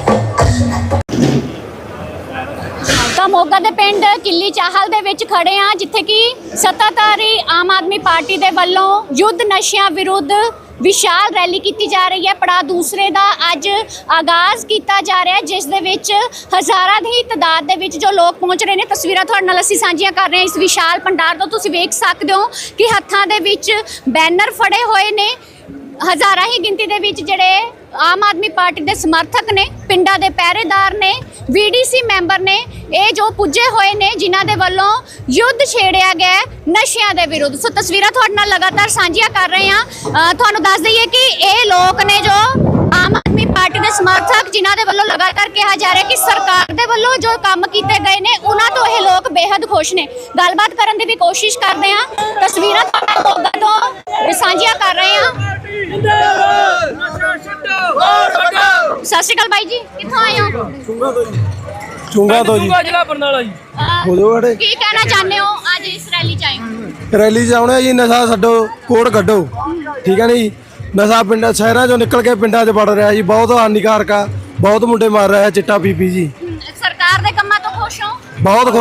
ਤਾਂ ਮੋਗਾ ਦੇ ਪਿੰਡ ਕਿੱਲੀ ਚਾਹਲ ਦੇ ਵਿੱਚ ਖੜੇ ਆ ਜਿੱਥੇ ਕਿ ਸੱਤਾਧਾਰੀ ਆਮ ਆਦਮੀ ਪਾਰਟੀ ਦੇ ਵੱਲੋਂ ਯੁੱਧ ਨਸ਼ਿਆਂ ਵਿਰੁੱਧ ਵਿਸ਼ਾਲ ਰੈਲੀ ਕੀਤੀ ਜਾ ਰਹੀ ਹੈ। ਪੜਾ ਦੂਸਰੇ ਦਾ ਅੱਜ ਆਗਾਜ਼ ਕੀਤਾ ਜਾ ਰਿਹਾ ਹੈ, ਜਿਸ ਦੇ ਵਿੱਚ ਹਜ਼ਾਰਾਂ ਦੀ ਤਾਦਾਦ ਦੇ ਵਿੱਚ ਜੋ ਲੋਕ ਪਹੁੰਚ ਰਹੇ ਨੇ। ਤਸਵੀਰਾਂ ਤੁਹਾਡੇ ਨਾਲ ਅਸੀਂ ਸਾਂਝੀਆਂ ਕਰ ਰਹੇ ਹਾਂ ਇਸ ਵਿਸ਼ਾਲ ਪੰਡਾਰ ਤੋਂ। ਤੁਸੀਂ ਵੇਖ ਸਕਦੇ ਹੋ ਕਿ ਹੱਥਾਂ ਦੇ ਵਿੱਚ ਬੈਨਰ ਫੜੇ ਹੋਏ ਨੇ। ਹਜ਼ਾਰਾਂ ਹੀ ਗਿਣਤੀ ਦੇ ਵਿੱਚ ਜਿਹੜੇ ਆਮ ਆਦਮੀ ਪਾਰਟੀ ਦੇ ਸਮਰਥਕ ਨੇ, ਪਿੰਡਾਂ ਦੇ ਪਹਿਰੇਦਾਰ ਨੇ ਵੀਡੀਸੀ ਮੈਂਬਰ ਨੇ, ਇਹ ਜੋ ਪੁੱਜੇ ਹੋਏ ਨੇ, ਜਿਨ੍ਹਾਂ ਦੇ ਵੱਲੋਂ ਯੁੱਧ ਛੇੜਿਆ ਗਿਆ ਨਸ਼ਿਆਂ ਦੇ ਵਿਰੁੱਧ। ਸੋ ਤਸਵੀਰਾਂ ਤੁਹਾਡੇ ਨਾਲ ਲਗਾਤਾਰ ਸਾਂਝੀਆਂ ਕਰ ਰਹੇ ਹਾਂ। ਤੁਹਾਨੂੰ ਦੱਸ ਦਈਏ ਕਿ ਇਹ ਲੋਕ ਨੇ ਜੋ ਆਮ ਆਦਮੀ ਪਾਰਟੀ ਦੇ ਸਮਰਥਕ, ਜਿਨ੍ਹਾਂ ਦੇ ਵੱਲੋਂ ਲਗਾਤਾਰ ਕਿਹਾ ਜਾ ਰਿਹਾ ਕਿ ਸਰਕਾਰ ਦੇ ਵੱਲੋਂ ਜੋ ਕੰਮ ਕੀਤੇ ਗਏ ਨੇ, ਉਹਨਾਂ ਤੋਂ ਇਹ ਲੋਕ ਬੇहद ਖੁਸ਼ ਨੇ। ਗੱਲਬਾਤ ਕਰਨ ਦੀ ਵੀ ਕੋਸ਼ਿਸ਼ ਕਰਦੇ ਹਾਂ। ਤਸਵੀਰਾਂ ਤੁਹਾਡੇ ਨਾਲ ਮੋਗਾ ਤੋਂ ਸਾਂਝੀਆਂ ਕਰ ਰਹੇ ਹਾਂ। ਸਤਿ ਸ਼੍ਰੀ ਅਕਾਲ ਬਾਈ ਜੀ ਕਿੱਥੋਂ ਆਏ ਹੋ? ਚੁੰਗਾ ਤੋਂ ਜੀ। ਜ਼ਿਲ੍ਹਾ ਬਰਨਾਲਾ ਜੀ। ਕੀ ਕਹਿਣਾ ਚਾਹੁੰਦੇ ਹੋ ਅੱਜ ਇਸ ਰੈਲੀ ਚ ਆਏ ਹੋ? ਰੈਲੀ 'ਚ ਆਉਣੇ ਜੀ ਨਸ਼ਾ ਛੱਡੋ ਕੋੜ ਕੱਢੋ। ਠੀਕ ਹੈ ਨੀ ਜੀ? ਨਸ਼ਾ ਪਿੰਡਾਂ ਸ਼ਹਿਰਾਂ 'ਚੋਂ ਨਿਕਲ ਕੇ ਪਿੰਡਾਂ 'ਚ ਵੜ ਰਿਹਾ ਜੀ ਬਹੁਤ ਹਾਨੀਕਾਰਕ ਆ ਬਹੁਤ ਮੁੰਡੇ ਮਾਰ ਰਿਹਾ ਚਿੱਟਾ ਪੀਪੀ ਜੀ। ਸਰਕਾਰ ਦੇ ਕੰਮਾਂ ਤੋਂ ਖੁਸ਼ ਹੋ? ਬਹੁਤ ਖੁਸ਼